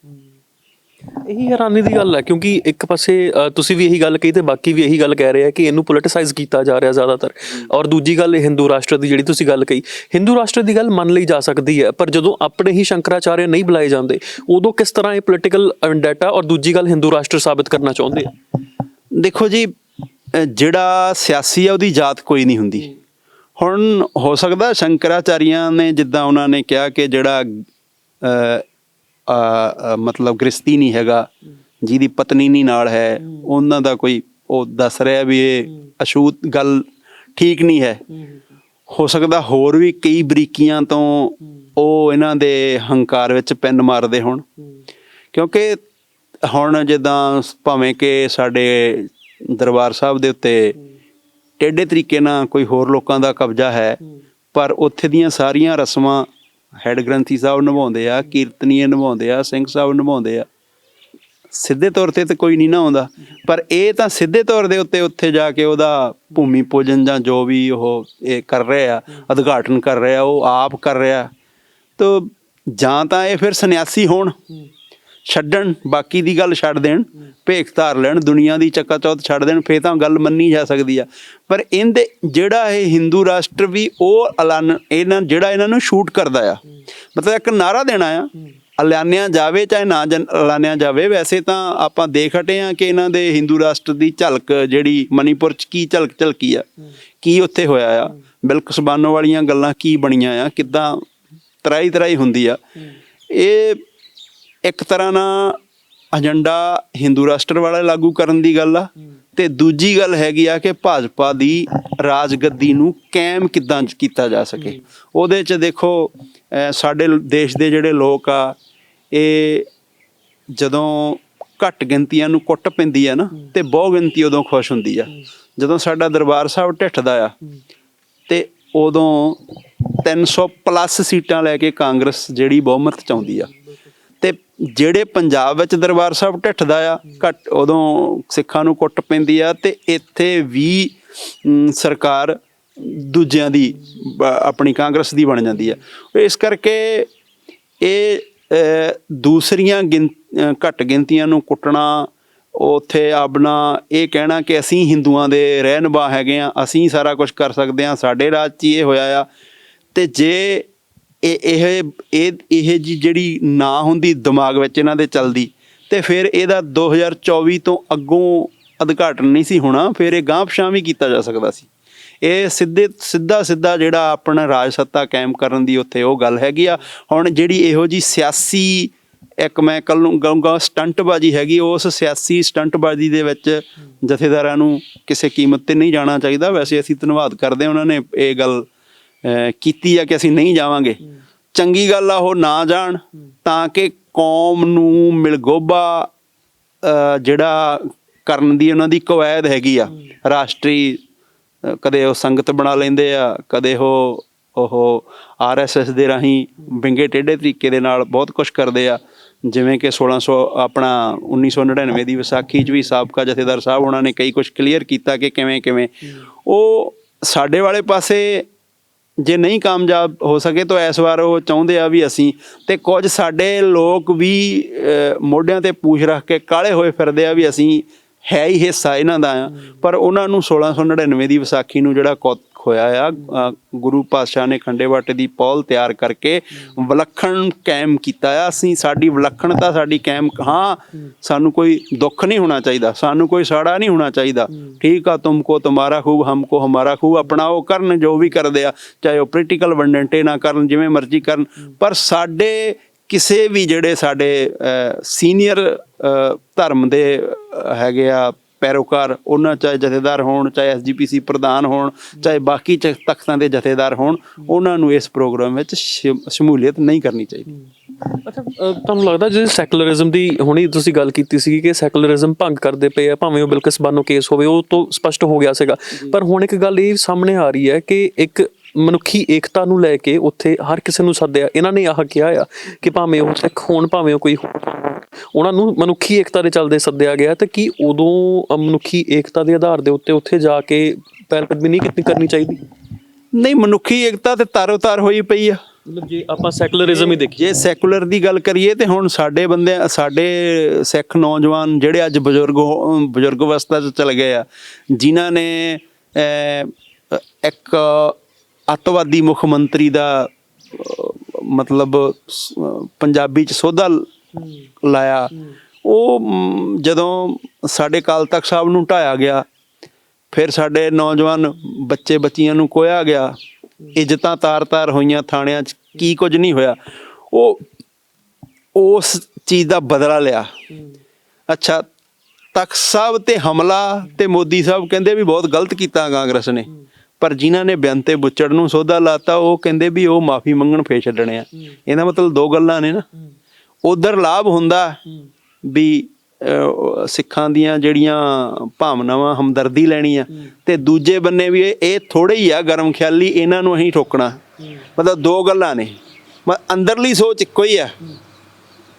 ਇਹੀ ਹੈਰਾਨੀ ਦੀ ਗੱਲ ਹੈ ਕਿਉਂਕਿ ਇੱਕ ਪਾਸੇ ਅ, ਤੁਸੀਂ ਵੀ ਇਹੀ ਗੱਲ ਕਹੀ ਤੇ ਬਾਕੀ ਵੀ ਇਹੀ ਗੱਲ ਕਹਿ ਰਹੇ ਆ ਕਿ ਇਹਨੂੰ ਪੋਲਿਟਿਸਾਈਜ਼ ਕੀਤਾ ਜਾ ਰਿਹਾ ਜ਼ਿਆਦਾਤਰ। ਔਰ ਦੂਜੀ ਗੱਲ ਇਹ ਹਿੰਦੂ ਰਾਸ਼ਟਰ ਦੀ ਜਿਹੜੀ ਤੁਸੀਂ ਗੱਲ ਕਹੀ ਹਿੰਦੂ ਰਾਸ਼ਟਰ ਦੀ ਗੱਲ ਮੰਨ ਲਈ ਜਾ ਸਕਦੀ ਹੈ ਪਰ ਜਦੋਂ ਆਪਣੇ ਹੀ ਸ਼ੰਕਰਾਚਾਰਿਆ ਨਹੀਂ ਬੁਲਾਏ ਜਾਂਦੇ ਉਦੋਂ ਕਿਸ ਤਰ੍ਹਾਂ ਇਹ ਪੋਲਿਟੀਕਲ ਡਾਟਾ ਔਰ ਦੂਜੀ ਗੱਲ ਹਿੰਦੂ ਰਾਸ਼ਟਰ ਸਾਬਤ ਕਰਨਾ ਚਾਹੁੰਦੇ ਆ? ਦੇਖੋ ਜੀ ਅਹ ਜਿਹੜਾ ਸਿਆਸੀ ਆ ਉਹਦੀ ਜਾਤ ਕੋਈ ਨਹੀਂ ਹੁੰਦੀ। ਹੁਣ ਹੋ ਸਕਦਾ ਸ਼ੰਕਰਾਚਾਰੀਆਂ ਨੇ ਜਿੱਦਾਂ ਉਹਨਾਂ ਨੇ ਕਿਹਾ ਕਿ ਜਿਹੜਾ ਅਹ, ਮਤਲਬ ਗ੍ਰਸਤੀ ਨਹੀਂ ਹੈਗਾ, ਜਿਹਦੀ ਪਤਨੀ ਨਹੀਂ ਨਾਲ ਹੈ, ਉਹਨਾਂ ਦਾ ਕੋਈ ਉਹ ਦੱਸ ਰਿਹਾ ਵੀ ਇਹ ਅਛੂਤ ਗੱਲ ਠੀਕ ਨਹੀਂ ਹੈ। ਹੋ ਸਕਦਾ ਹੋਰ ਵੀ ਕਈ ਬਰੀਕੀਆਂ ਤੋਂ ਉਹ ਇਹਨਾਂ ਦੇ ਹੰਕਾਰ ਵਿੱਚ ਪੈਨ ਮਾਰਦੇ ਹੋਣ। ਕਿਉਂਕਿ ਹੁਣ ਜਿੱਦਾਂ ਭਾਵੇਂ ਕਿ ਸਾਡੇ ਦਰਬਾਰ ਸਾਹਿਬ ਦੇ ਉੱਤੇ ਟੇਢੇ ਤਰੀਕੇ ਨਾਲ ਕੋਈ ਹੋਰ ਲੋਕਾਂ ਦਾ ਕਬਜ਼ਾ ਹੈ, ਪਰ ਉੱਥੇ ਦੀਆਂ ਸਾਰੀਆਂ ਰਸਮਾਂ ਹੈਡ ਗ੍ਰੰਥੀ ਸਾਹਿਬ ਨਿਭਾਉਂਦੇ ਆ, ਕੀਰਤਨੀਏ ਨਿਭਾਉਂਦੇ ਆ, ਸਿੰਘ ਸਾਹਿਬ ਨਿਭਾਉਂਦੇ ਆ। ਸਿੱਧੇ ਤੌਰ ਤੇ ਤਾਂ ਕੋਈ ਨਹੀਂ ਨਾ ਆਉਂਦਾ, ਪਰ ਇਹ ਤਾਂ ਸਿੱਧੇ ਤੌਰ ਦੇ ਉੱਤੇ ਉੱਥੇ ਜਾ ਕੇ ਉਹਦਾ ਭੂਮੀ ਪੂਜਨ ਜਾਂ ਜੋ ਵੀ ਉਹ ਇਹ ਕਰ ਰਿਹਾ, ਉਦਘਾਟਨ ਕਰ ਰਿਹਾ, ਉਹ ਆਪ ਕਰ ਰਿਹਾ। ਤੋ ਜਾਂ ਤਾਂ ਇਹ ਫਿਰ ਸੰਨਿਆਸੀ ਹੋਣ। ਛੱਡਣ, ਬਾਕੀ ਦੀ ਗੱਲ ਛੱਡ ਦੇਣ, ਭੇਖ ਧਾਰ ਲੈਣ, ਦੁਨੀਆ ਦੀ ਚੱਕਾ ਚੌਥ ਛੱਡ ਦੇਣ, ਫੇਰ ਤਾਂ ਗੱਲ ਮੰਨੀ ਜਾ ਸਕਦੀ ਆ। ਪਰ ਇਹਦੇ, ਜਿਹੜਾ ਇਹ ਹਿੰਦੂ ਰਾਸ਼ਟਰ ਵੀ ਉਹ ਐਲਾਨ, ਇਹਨਾਂ, ਜਿਹੜਾ ਇਹਨਾਂ ਨੂੰ ਸ਼ੂਟ ਕਰਦਾ ਆ। ਮਤਲਬ ਇੱਕ ਨਾਰਾ ਦੇਣਾ ਆ, ਐਲਾਨਿਆ ਜਾਵੇ ਚਾਹੇ ਨਾ ਜਨ- ਐਲਾਨਿਆ ਜਾਵੇ, ਵੈਸੇ ਤਾਂ ਆਪਾਂ ਦੇਖ ਹਟੇ ਆ ਕਿ ਇਹਨਾਂ ਦੇ ਹਿੰਦੂ ਰਾਸ਼ਟਰ ਦੀ ਝਲਕ ਜਿਹੜੀ ਮਨੀਪੁਰ ਚ ਕੀ ਝਲਕ ਝਲਕੀ ਆ, ਕੀ ਉੱਥੇ ਹੋਇਆ ਆ। ਬਿਲਕੁਲ ਬਾਨੋ ਵਾਲੀਆਂ ਗੱਲਾਂ ਕੀ ਬਣੀਆਂ ਆ, ਕਿੱਦਾਂ ਤਰਾਈ ਤਰਾਈ ਹੁੰਦੀ ਆ। ਇਹ ਇੱਕ ਤਰ੍ਹਾਂ ਨਾਲ ਏਜੰਡਾ ਹਿੰਦੂ ਰਾਸ਼ਟਰ ਵਾਲਾ ਲਾਗੂ ਕਰਨ ਦੀ ਗੱਲ ਆ, ਤੇ ਦੂਜੀ ਗੱਲ ਹੈਗੀ ਆ ਕਿ ਭਾਜਪਾ ਦੀ ਰਾਜਗੱਦੀ ਨੂੰ ਕਾਇਮ ਕਿੱਦਾਂ ਕੀਤਾ ਜਾ ਸਕੇ। ਉਹਦੇ ਚ ਦੇਖੋ ਸਾਡੇ ਦੇਸ਼ ਦੇ ਜਿਹੜੇ ਲੋਕ ਆ, ਇਹ ਜਦੋਂ ਘੱਟ ਗਿਣਤੀਆਂ ਨੂੰ ਕੁੱਟ ਪੈਂਦੀ ਆ ਨਾ, ਤੇ ਬਹੁ ਗਿਣਤੀ ਉਦੋਂ ਖੁਸ਼ ਹੁੰਦੀ ਆ। ਜਦੋਂ ਸਾਡਾ ਦਰਬਾਰ ਸਾਹਿਬ ਢਿੱਠਦਾ ਆ, ਤੇ ਉਦੋਂ 300 ਪਲੱਸ ਸੀਟਾਂ ਲੈ ਕੇ ਕਾਂਗਰਸ ਜਿਹੜੀ ਬਹੁਮਤ ਚਾਹੁੰਦੀ ਆ। ਜਿਹੜੇ ਪੰਜਾਬ ਵਿੱਚ ਦਰਬਾਰ ਸਾਹਿਬ ਢਿੱਠਦਾ ਆ, ਘੱਟ ਉਦੋਂ ਸਿੱਖਾਂ ਨੂੰ ਕੁੱਟ ਪੈਂਦੀ ਆ ਤੇ ਇੱਥੇ ਵੀ ਸਰਕਾਰ ਦੂਜਿਆਂ ਦੀ ਬ- ਆਪਣੀ ਕਾਂਗਰਸ ਦੀ ਬਣ ਜਾਂਦੀ ਆ। ਇਸ ਕਰਕੇ ਇਹ ਦੂਸਰੀਆਂ ਗਿਣ- ਘੱਟ ਗਿਣਤੀਆਂ ਨੂੰ ਕੁੱਟਣਾ, ਉੱਥੇ ਆਪਣਾ ਇਹ ਕਹਿਣਾ ਕਿ ਅਸੀਂ ਹਿੰਦੂਆਂ ਦੇ ਰਹਿਨੁਮਾ ਹੈਗੇ ਆ, ਅਸੀਂ ਸਾਰਾ ਕੁਝ ਕਰ ਸਕਦੇ ਆ, ਸਾਡੇ ਰਾਜ 'ਚ ਹੀ ਇਹ ਹੋਇਆ ਆ। ਤੇ ਜੇ ਇਹ ਇਹ ਇਹ ਇਹ ਜੀ ਜਿਹੜੀ ਨਾ ਹੁੰਦੀ ਦਿਮਾਗ ਵਿੱਚ ਇਹਨਾਂ ਦੇ ਚੱਲਦੀ ਤੇ ਫਿਰ ਇਹਦਾ 2024 ਤੋਂ ਅੱਗੋਂ ਉਦਘਾਟਨ ਨਹੀਂ ਸੀ ਹੋਣਾ, ਫਿਰ ਇਹ ਗਾਂਹ ਪਛਾਂ ਵੀ ਕੀਤਾ ਜਾ ਸਕਦਾ ਸੀ। ਇਹ ਸਿੱਧੇ, ਸਿੱਧਾ ਸਿੱਧਾ ਜਿਹੜਾ ਆਪਣਾ ਰਾਜ ਸੱਤਾ ਕਾਇਮ ਕਰਨ ਦੀ ਉੱਥੇ ਉਹ ਗੱਲ ਹੈਗੀ ਆ। ਹੁਣ ਜਿਹੜੀ ਇਹੋ ਜੀ ਸਿਆਸੀ, ਇੱਕ ਮੈਂ ਕੱਲ ਨੂੰ ਕਹੂੰਗਾ ਸਟੰਟਬਾਜ਼ੀ ਹੈਗੀ, ਉਸ ਸਿਆਸੀ ਸਟੰਟਬਾਜ਼ੀ ਦੇ ਵਿੱਚ ਜਥੇਦਾਰਾਂ ਨੂੰ ਕਿਸੇ ਕੀਮਤ ਤੇ ਨਹੀਂ ਜਾਣਾ ਚਾਹੀਦਾ। ਵੈਸੇ ਅਸੀਂ ਧੰਨਵਾਦ ਕਰਦੇ ਹਾਂ ਉਹਨਾਂ ਨੇ ਇਹ ਗੱਲ ਕੀਤੀ ਆ ਕਿ ਅਸੀਂ ਨਹੀਂ ਜਾਵਾਂਗੇ। ਚੰਗੀ ਗੱਲ ਆ ਉਹ ਨਾ ਜਾਣ ਤਾਂ ਕਿ ਕੌਮ ਨੂੰ ਮਿਲਗੋਬਾ ਜਿਹੜਾ ਕਰਨ ਦੀ ਉਹਨਾਂ ਦੀ ਕਵਾਇਦ ਹੈਗੀ ਆ ਰਾਸ਼ਟਰੀ ਕਦੇ ਉਹ ਸੰਗਤ ਬਣਾ ਲੈਂਦੇ ਆ ਕਦੇ ਉਹ ਉਹ ਆਰਐਸਐਸ ਦੇ ਰਾਹੀਂ ਵਿੰਗੇ ਟੇਢੇ ਤਰੀਕੇ ਦੇ ਨਾਲ ਬਹੁਤ ਕੁਝ ਕਰਦੇ ਆ। ਜਿਵੇਂ ਕਿ 1600 ਆਪਣਾ 1999 ਦੀ ਵਿਸਾਖੀ 'ਚ ਵੀ ਸਾਬਕਾ ਜਥੇਦਾਰ ਸਾਹਿਬ ਉਹਨਾਂ ਨੇ ਕਈ ਕੁਝ ਕਲੀਅਰ ਕੀਤਾ ਕਿ ਕਿਵੇਂ ਕਿਵੇਂ। ਉਹ ਸਾਡੇ ਵਾਲੇ ਪਾਸੇ ਜੇ ਨਹੀਂ ਕਾਮਯਾਬ ਹੋ ਸਕੇ ਤਾਂ ਇਸ ਵਾਰ ਉਹ ਚਾਹੁੰਦੇ ਆ ਵੀ ਅਸੀਂ ਤੇ ਕੁਝ ਸਾਡੇ ਲੋਕ ਵੀ ਅਹ, ਮੋਢਿਆਂ ਤੇ ਪੂਛ ਰੱਖ ਕੇ ਕਾਲੇ ਹੋਏ ਫਿਰਦੇ ਆ ਵੀ ਅਸੀਂ ਹੈ ਹੀ ਹਿੱਸਾ ਇਹਨਾਂ ਦਾ ਆ। ਪਰ ਉਹਨਾਂ ਨੂੰ 1699 ਦੀ ਵਿਸਾਖੀ ਨੂੰ ਜਿਹੜਾ ਕੌ- ਹੋਇਆ ਆ। ਗੁਰੂ ਪਾਤਸ਼ਾਹ ਨੇ ਖੰਡੇ ਬਾਟੇ ਦੀ ਪੌਲ ਤਿਆਰ ਕਰਕੇ ਵਿਲੱਖਣ ਕਾਇਮ ਕੀਤਾ ਆ। ਅਸੀਂ ਸਾਡੀ ਵਿਲੱਖਣਤਾ, ਸਾਡੀ ਕਾਇਮ ਹਾਂ, ਸਾਨੂੰ ਕੋਈ ਦੁੱਖ ਨਹੀਂ ਹੋਣਾ ਚਾਹੀਦਾ, ਸਾਨੂੰ ਕੋਈ ਸਾੜਾ ਨਹੀਂ ਹੋਣਾ ਚਾਹੀਦਾ। ਠੀਕ ਆ ਤੁਮਕੋ ਤੁਮਾਰਾ ਖੂਬ ਹਮਕੋ ਹਮਾਰਾ ਖੂਬ, ਆਪਣਾ ਉਹ ਕਰਨ ਜੋ ਵੀ ਕਰਦੇ ਆ, ਚਾਹੇ ਉਹ ਪੋਲੀਟੀਕਲ ਵੰਡੰਟੇ ਨਾ ਕਰਨ, ਜਿਵੇਂ ਮਰਜ਼ੀ ਕਰਨ। ਪਰ ਸਾਡੇ ਕਿਸੇ ਵੀ ਜਿਹੜੇ ਸਾਡੇ ਸੀਨੀਅਰ ਧਰਮ ਦੇ ਹੈਗੇ ਆ ਪੈਰੋਕਾਰ ਉਹਨਾਂ ਚਾਹੇ ਜਥੇਦਾਰ ਹੋਣ ਚਾਹੇ ਐਸਜੀਪੀਸੀ ਪ੍ਰਧਾਨ ਹੋਣ ਚਾਹੇ ਬਾਕੀ ਚ- ਤਖਤਾਂ ਦੇ ਜਥੇਦਾਰ ਹੋਣ ਉਹਨਾਂ ਨੂੰ ਇਸ ਪ੍ਰੋਗਰਾਮ ਵਿੱਚ ਸ਼ਮ- ਸ਼ਮੂਲੀਅਤ ਨਹੀਂ ਕਰਨੀ ਚਾਹੀਦੀ। ਅੱਛਾ ਤੁਹਾਨੂੰ ਲੱਗਦਾ ਜੇ ਸੈਕੂਲਰਿਜ਼ਮ ਦੀ ਹੁਣੀ ਤੁਸੀਂ ਗੱਲ ਕੀਤੀ ਸੀ ਕਿ ਸੈਕੂਲਰਿਜ਼ਮ ਭੰਗ ਕਰਦੇ ਪਏ ਆ ਭਾਵੇਂ ਉਹ ਬਿਲਕੁਲ ਬਾਨੋ ਕੇਸ ਹੋਵੇ ਉਹ ਤੋਂ ਸਪਸ਼ਟ ਹੋ ਗਿਆ ਸੀਗਾ। ਪਰ ਹੁਣ ਇੱਕ ਗੱਲ ਇਹ ਸਾਹਮਣੇ ਆ ਰਹੀ ਹੈ ਕਿ ਇੱਕ ਮਨੁੱਖੀ ਏਕਤਾ ਨੂੰ ਲੈ ਕੇ ਉੱਥੇ ਹਰ ਕਿਸੇ ਨੂੰ ਸੱਦਿਆ। ਇਹਨਾਂ ਨੇ ਆਹ ਕਿਹਾ ਆ ਕਿ ਭਾਵੇਂ ਉਹ ਸਿੱਖ ਹੋਣ ਭਾਵੇਂ ਉਹ ਕੋਈ ਉਹਨਾਂ ਨੂੰ ਮਨੁੱਖੀ ਏਕਤਾ ਦੇ ਚੱਲਦੇ ਸੱਦਿਆ ਗਿਆ ਤੇ ਕੀ ਉਦੋਂ ਮਨੁੱਖੀ ਏਕਤਾ ਦੇ ਆਧਾਰ ਦੇ ਉੱਤੇ ਉੱਥੇ ਜਾ ਕੇ ਪਹਿਲ ਕਦਮੀ ਨਹੀਂ ਕੀਤੀ ਕਰਨੀ ਚਾਹੀਦੀ? ਨਹੀਂ ਮਨੁੱਖੀ ਏਕਤਾ ਤੇ ਤਾਰੋ ਤਾਰ ਹੋਈ ਪਈ ਆ। ਮਤਲਬ ਜੇ ਆਪਾਂ ਸੈਕੂਲਰਿਜ਼ਮ ਹੀ ਦੇਖੀਏ। ਜੇ ਸੈਕੂਲਰ ਦੀ ਗੱਲ ਕਰੀਏ ਤੇ ਹੁਣ ਸਾਡੇ ਬੰਦੇ ਸਾਡੇ ਸਿੱਖ ਨੌਜਵਾਨ ਜਿਹੜੇ ਅੱਜ ਬਜ਼ੁਰਗ ਬਜ਼ੁਰਗ ਅਵਸਥਾ 'ਚ ਚਲੇ ਗਏ ਆ ਜਿਨ੍ਹਾਂ ਨੇ ਇੱਕ ਅੱਤਵਾਦੀ ਮੁੱਖ ਮੰਤਰੀ ਦਾ ਮਤਲਬ ਪੰਜਾਬੀ 'ਚ ਸੋਧਾ ਲਾਇਆ। ਉਹ ਜਦੋਂ ਸਾਡੇ ਕਾਲ ਤਖਤ ਸਾਹਿਬ ਨੂੰ ਢਾਇਆ ਗਿਆ ਫਿਰ ਸਾਡੇ ਨੌਜਵਾਨ ਬੱਚੇ ਬੱਚੀਆਂ ਨੂੰ ਕੋਇਆ ਗਿਆ। ਇੱਜ਼ਤਾਂ ਤਾਰ-ਤਾਰ ਹੋਈਆਂ ਥਾਣਿਆਂ 'ਚ ਕੀ ਕੁਝ ਨਹੀਂ ਹੋਇਆ। ਉਹ ਉਸ ਚੀਜ਼ ਦਾ ਬਦਲਾ ਲਿਆ। ਅੱਛਾ ਤਖਤ ਸਾਹਿਬ ਤੇ ਹਮਲਾ ਤੇ ਮੋਦੀ ਸਾਹਿਬ ਕਹਿੰਦੇ ਵੀ ਬਹੁਤ ਗਲਤ ਕੀਤਾ ਕਾਂਗਰਸ ਨੇ। ਪਰ ਜਿਨ੍ਹਾਂ ਨੇ ਬੇਅੰਤੇ ਬੁੱਚੜ ਨੂੰ ਸੋਧਾ ਲਾਤਾ ਉਹ ਕਹਿੰਦੇ ਵੀ ਉਹ ਮਾਫੀ ਮੰਗਣ ਫੇਰ ਛੱਡਣੇ ਆ। ਇਹਦਾ ਮਤਲਬ ਦੋ ਗੱਲਾਂ ਨੇ ਨਾ। ਉਧਰ ਲਾਭ ਹੁੰਦਾ ਵੀ ਸਿੱਖਾਂ ਦੀਆਂ ਜਿਹੜੀਆਂ ਭਾਵਨਾਵਾਂ ਹਮਦਰਦੀ ਲੈਣੀ ਆ ਤੇ ਦੂਜੇ ਬੰਨੇ ਵੀ ਇਹ- ਥੋੜੇ ਹੀ ਆ ਗਰਮ ਖਿਆਲੀ ਇਹਨਾਂ ਨੂੰ ਅਸੀਂ ਠੋਕਣਾ। ਮਤਲਬ ਦੋ ਗੱਲਾਂ ਨੇ। ਅੰਦਰਲੀ ਸੋਚ ਇੱਕੋ ਹੀ ਆ।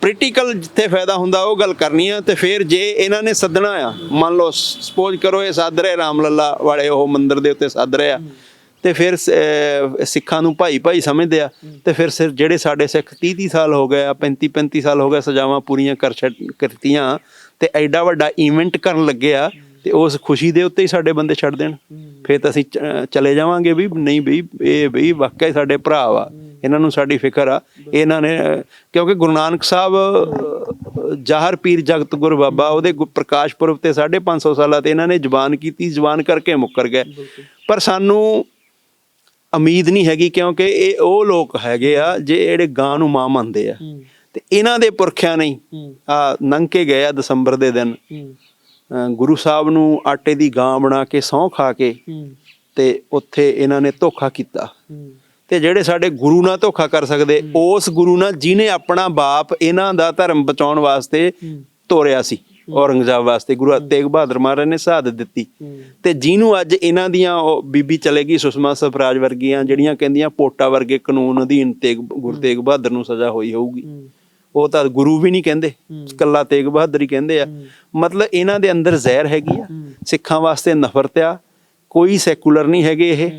ਪ੍ਰੀਟੀਕਲ ਜਿੱਥੇ ਫਾਇਦਾ ਹੁੰਦਾ, ਉਹ ਗੱਲ ਕਰਨੀ ਆ ਤੇ ਫਿਰ ਜੇ ਇਹਨਾਂ ਨੇ ਸੱਦਣਾ ਆ, ਮੰਨ ਲਓ ਸਪੋਜ਼ ਕਰੋ ਇਹ ਸੱਦ ਰਹੇ ਰਾਮ ਲੱਲਾ ਵਾਲੇ, ਉਹ ਮੰਦਿਰ ਦੇ ਉੱਤੇ ਸੱਦ ਰਹੇ ਆ, ਤੇ ਫਿਰ ਸਿੱਖਾਂ ਨੂੰ ਭਾਈ ਭਾਈ ਸਮਝਦੇ ਆ, ਤੇ ਫਿਰ ਸਿਰ, ਜਿਹੜੇ ਸਾਡੇ ਸਿੱਖ 30 30 ਸਾਲ ਹੋ ਗਏ ਆ 35 35 ਸਾਲ ਹੋ ਗਏ ਸਜ਼ਾਵਾਂ ਪੂਰੀਆਂ ਕਰ ਛੱਡ ਕਰਤੀਆਂ ਤੇ ਐਡਾ ਵੱਡਾ ਇਵੈਂਟ ਕਰਨ ਲੱਗੇ ਆ, ਤੇ ਉਸ ਖੁਸ਼ੀ ਦੇ ਉੱਤੇ ਹੀ ਸਾਡੇ ਬੰਦੇ ਛੱਡ ਦੇਣ। ਫਿਰ ਤਾਂ ਅਸੀਂ ਚਲੇ ਜਾਵਾਂਗੇ ਵੀ, ਨਹੀਂ ਬਈ ਇਹ ਬਈ ਵਾਕਿਆ ਸਾਡੇ ਭਰਾ ਵਾ। ਇਹਨਾਂ ਨੂੰ ਸਾਡੀ ਫਿਕਰ ਆ। ਇਹਨਾਂ ਨੇ ਕਿਉਂਕਿ ਗੁਰੂ ਨਾਨਕ ਸਾਹਿਬ ਜ਼ਾਹਰ ਪੀਰ ਜਗਤ ਗੁਰ ਬਾਬਾ ਉਹਦੇ ਪ੍ਰਕਾਸ਼ ਪੁਰਬ ਤੇ 550 ਸਾਲਾਂ ਤੇ ਇਹਨਾਂ ਨੇ ਜ਼ੁਬਾਨ ਕੀਤੀ ਜ਼ੁਬਾਨ ਕਰਕੇ ਮੁੱਕਰ ਗਏ। ਪਰ ਸਾਨੂੰ ਉਮੀਦ ਨਹੀਂ ਹੈਗੀ ਕਿਉਂਕਿ ਇਹ ਉਹ ਲੋਕ ਹੈਗੇ ਆ ਜੇ ਜਿਹੜੇ ਗਾਂ ਨੂੰ ਮਾਂ ਮੰਨਦੇ ਆ। ਤੇ ਇਹਨਾਂ ਦੇ ਪੁਰਖਿਆਂ ਨੇ ਆ ਨੰਗ ਕੇ ਗਏ ਆ ਦਸੰਬਰ ਦੇ ਦਿਨ। ਗੁਰੂ ਸਾਹਿਬ ਨੂੰ ਆਟੇ ਦੀ ਗਾਂ ਬਣਾ ਕੇ ਸਹੁੰ ਖਾ ਕੇ ਤੇ ਉੱਥੇ ਇਹਨਾਂ ਨੇ ਧੋਖਾ ਕੀਤਾ। ਤੇ ਜਿਹੜੇ ਸਾਡੇ ਗੁਰੂ ਨਾਲ ਧੋਖਾ ਕਰ ਸਕਦੇ ਉਸ ਗੁਰੂ ਨਾਲ ਜਿਹਨੇ ਆਪਣਾ ਬਾਪ ਇਹਨਾਂ ਦਾ ਧਰਮ ਬਚਾਉਣ ਵਾਸਤੇ ਤੋਰਿਆ ਸੀ ਔਰੰਗਜ਼ੇਬ ਵਾਸਤੇ ਗੁਰੂ ਤੇਗ ਬਹਾਦਰ ਮਹਾਰਾਜ ਨੇ ਸ਼ਹਾਦਤ ਦਿੱਤੀ। ਤੇ ਜਿਹਨੂੰ ਅੱਜ ਇਹਨਾਂ ਦੀਆਂ ਉਹ ਬੀਬੀ ਚਲੇਗੀ ਸੁਸ਼ਮਾ ਸਵਰਾਜ ਵਰਗੀਆਂ ਜਿਹੜੀਆਂ ਕਹਿੰਦੀਆਂ ਪੋਟਾ ਵਰਗੇ ਕਾਨੂੰਨ ਅਧੀਨ ਤੇਗ ਗੁਰੂ ਤੇਗ ਬਹਾਦਰ ਨੂੰ ਸਜ਼ਾ ਹੋਈ ਹੋਊਗੀ। ਉਹ ਤਾਂ ਗੁਰੂ ਵੀ ਨਹੀਂ ਕਹਿੰਦੇ ਕੱਲਾ ਤੇਗ ਬਹਾਦਰ ਹੀ ਕਹਿੰਦੇ ਆ। ਮਤਲਬ ਇਹਨਾਂ ਦੇ ਅੰਦਰ ਜ਼ਹਿਰ ਹੈਗੀ ਆ ਸਿੱਖਾਂ ਵਾਸਤੇ ਨਫ਼ਰਤ ਆ ਕੋਈ ਸੈਕੂਲਰ ਨਹੀਂ ਹੈਗੇ ਇਹ।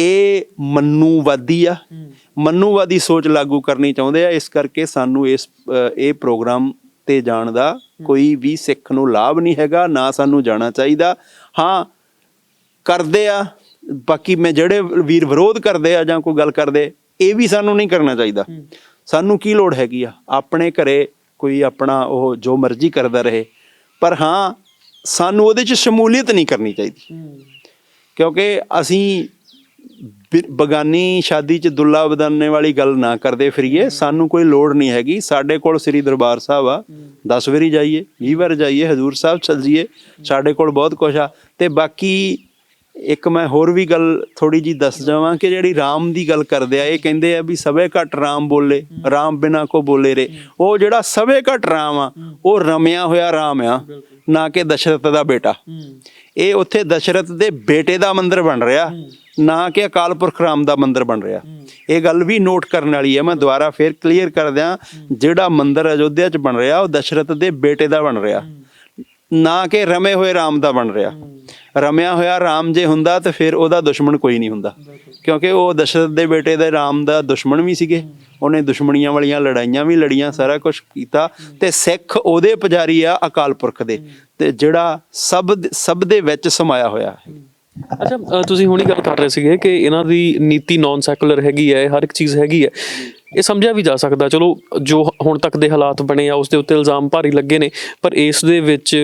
ਇਹ ਮੰਨੂਵਾਦੀ ਆ। ਮੰਨੂਵਾਦੀ ਸੋਚ ਲਾਗੂ ਕਰਨੀ ਚਾਹੁੰਦੇ ਆ। ਇਸ ਕਰਕੇ ਸਾਨੂੰ ਇਸ ਇਹ ਪ੍ਰੋਗਰਾਮ ਤੇ ਜਾਣ ਦਾ ਕੋਈ ਵੀ ਸਿੱਖ ਨੂੰ ਲਾਭ ਨਹੀਂ ਹੈਗਾ ਨਾ ਸਾਨੂੰ ਜਾਣਾ ਚਾਹੀਦਾ। ਹਾਂ ਕਰਦੇ ਆ। ਬਾਕੀ ਮੈਂ ਜਿਹੜੇ ਵੀਰ ਵਿਰੋਧ ਕਰਦੇ ਆ ਜਾਂ ਕੋਈ ਗੱਲ ਕਰਦੇ ਇਹ ਵੀ ਸਾਨੂੰ ਨਹੀਂ ਕਰਨਾ ਚਾਹੀਦਾ। ਸਾਨੂੰ ਕੀ ਲੋੜ ਹੈਗੀ ਆ? ਆਪਣੇ ਘਰੇ ਕੋਈ ਆਪਣਾ ਉਹ ਜੋ ਮਰਜ਼ੀ ਕਰਦਾ ਰਹੇ। ਪਰ ਹਾਂ ਸਾਨੂੰ ਉਹਦੇ 'ਚ ਸ਼ਮੂਲੀਅਤ ਨਹੀਂ ਕਰਨੀ ਚਾਹੀਦੀ। ਕਿਉਂਕਿ ਅਸੀਂ ਬਗਾਨੀ ਸ਼ਾਦੀ 'ਚ ਦੁੱਲਾ ਬਦਲਨੇ ਵਾਲੀ ਗੱਲ ਨਾ ਕਰਦੇ ਫਿਰੀਏ ਸਾਨੂੰ ਕੋਈ ਲੋੜ ਨਹੀਂ ਹੈਗੀ। ਸਾਡੇ ਕੋਲ ਸ੍ਰੀ ਦਰਬਾਰ ਸਾਹਿਬ ਆ 10 ਵਾਰੀ ਜਾਈਏ 20 ਵਾਰ ਜਾਈਏ ਹਜ਼ੂਰ ਸਾਹਿਬ ਚੱਲ ਜਾਈਏ ਸਾਡੇ ਕੋਲ ਬਹੁਤ ਕੁਝ ਆ। ਤੇ ਬਾਕੀ ਇੱਕ ਮੈਂ ਹੋਰ ਵੀ ਗੱਲ ਥੋੜੀ ਜੀ ਦੱਸ ਜਾਵਾਂ ਕਿ ਜਿਹੜੀ RAM ਦੀ ਗੱਲ ਕਰਦੇ ਆ ਇਹ ਕਹਿੰਦੇ ਆ ਵੀ ਸਵੇ ਘਟ RAM ਬੋਲੇ RAM ਬਿਨਾ ਕੋ ਬੋਲੇ ਰੇ ਉਹ ਜਿਹੜਾ ਸਵੇ ਘਟ RAM ਆ ਉਹ ਰਮਿਆ ਹੋਇਆ RAM ਆ ਨਾ ਕਿ ਦਸ਼ਰਥ ਦਾ ਬੇਟਾ। ਇਹ ਉੱਥੇ ਦਸ਼ਰਥ ਦੇ ਬੇਟੇ ਦਾ ਮੰਦਿਰ ਬਣ ਰਿਹਾ। ਨਾ ਕਿ ਅਕਾਲ ਪੁਰਖ ਰਾਮ ਦਾ ਮੰਦਿਰ ਬਣ ਰਿਹਾ। ਇਹ ਗੱਲ ਵੀ ਨੋਟ ਕਰਨ ਵਾਲੀ ਹੈ। ਮੈਂ ਦੁਬਾਰਾ ਫੇਰ ਕਲੀਅਰ ਕਰ ਦਿਆਂ, ਜਿਹੜਾ ਮੰਦਿਰ ਅਯੋਧਿਆ 'ਚ ਬਣ ਰਿਹਾ, ਉਹ ਦਸ਼ਰਥ ਦੇ ਬੇਟੇ ਦਾ ਬਣ ਰਿਹਾ। ਨਾ ਕਿ ਰਮੇ ਹੋਏ ਰਾਮ ਦਾ ਬਣ ਰਿਹਾ। ਰਮਿਆ ਹੋਇਆ ਰਾਮ ਜੇ ਹੁੰਦਾ ਤਾਂ ਫਿਰ ਉਹਦਾ ਦੁਸ਼ਮਣ ਕੋਈ ਨਹੀਂ ਹੁੰਦਾ। ਕਿਉਂਕਿ ਉਹ ਦਸ਼ਰਥ ਦੇ ਬੇਟੇ ਦੇ ਰਾਮ ਦਾ ਦੁਸ਼ਮਣ ਵੀ ਸੀਗੇ। ਉਹਨੇ ਦੁਸ਼ਮਣੀਆਂ ਵਾਲੀਆਂ ਲੜਾਈਆਂ ਵੀ ਲੜੀਆਂ, ਸਾਰਾ ਕੁਝ ਕੀਤਾ। ਤੇ ਸਿੱਖ ਉਹਦੇ ਪੁਜਾਰੀ ਆ ਅਕਾਲ ਪੁਰਖ ਦੇ। ਤੇ ਜਿਹੜਾ ਸਭ ਸਭ ਦੇ ਵਿੱਚ ਸਮਾਇਆ ਹੋਇਆ ਹੈ। ਅੱਛਾ ਅ, ਤੁਸੀਂ ਹੁਣੀ ਗੱਲ ਕਰ ਰਹੇ ਸੀਗੇ ਕਿ ਇਹਨਾਂ ਦੀ ਨੀਤੀ ਨਾਨ ਸੈਕੂਲਰ ਹੈਗੀ ਹੈ ਹਰ ਇੱਕ ਚੀਜ਼ ਹੈਗੀ ਹੈ। ਇਹ ਸਮਝਿਆ ਵੀ ਜਾ ਸਕਦਾ ਚਲੋ ਜੋ ਹੁਣ ਤੱਕ ਦੇ ਹਾਲਾਤ ਬਣੇ ਆ ਉਸ ਦੇ ਉੱਤੇ ਇਲਜ਼ਾਮ ਭਾਰੀ ਲੱਗੇ ਨੇ ਪਰ ਇਸ ਦੇ ਵਿੱਚ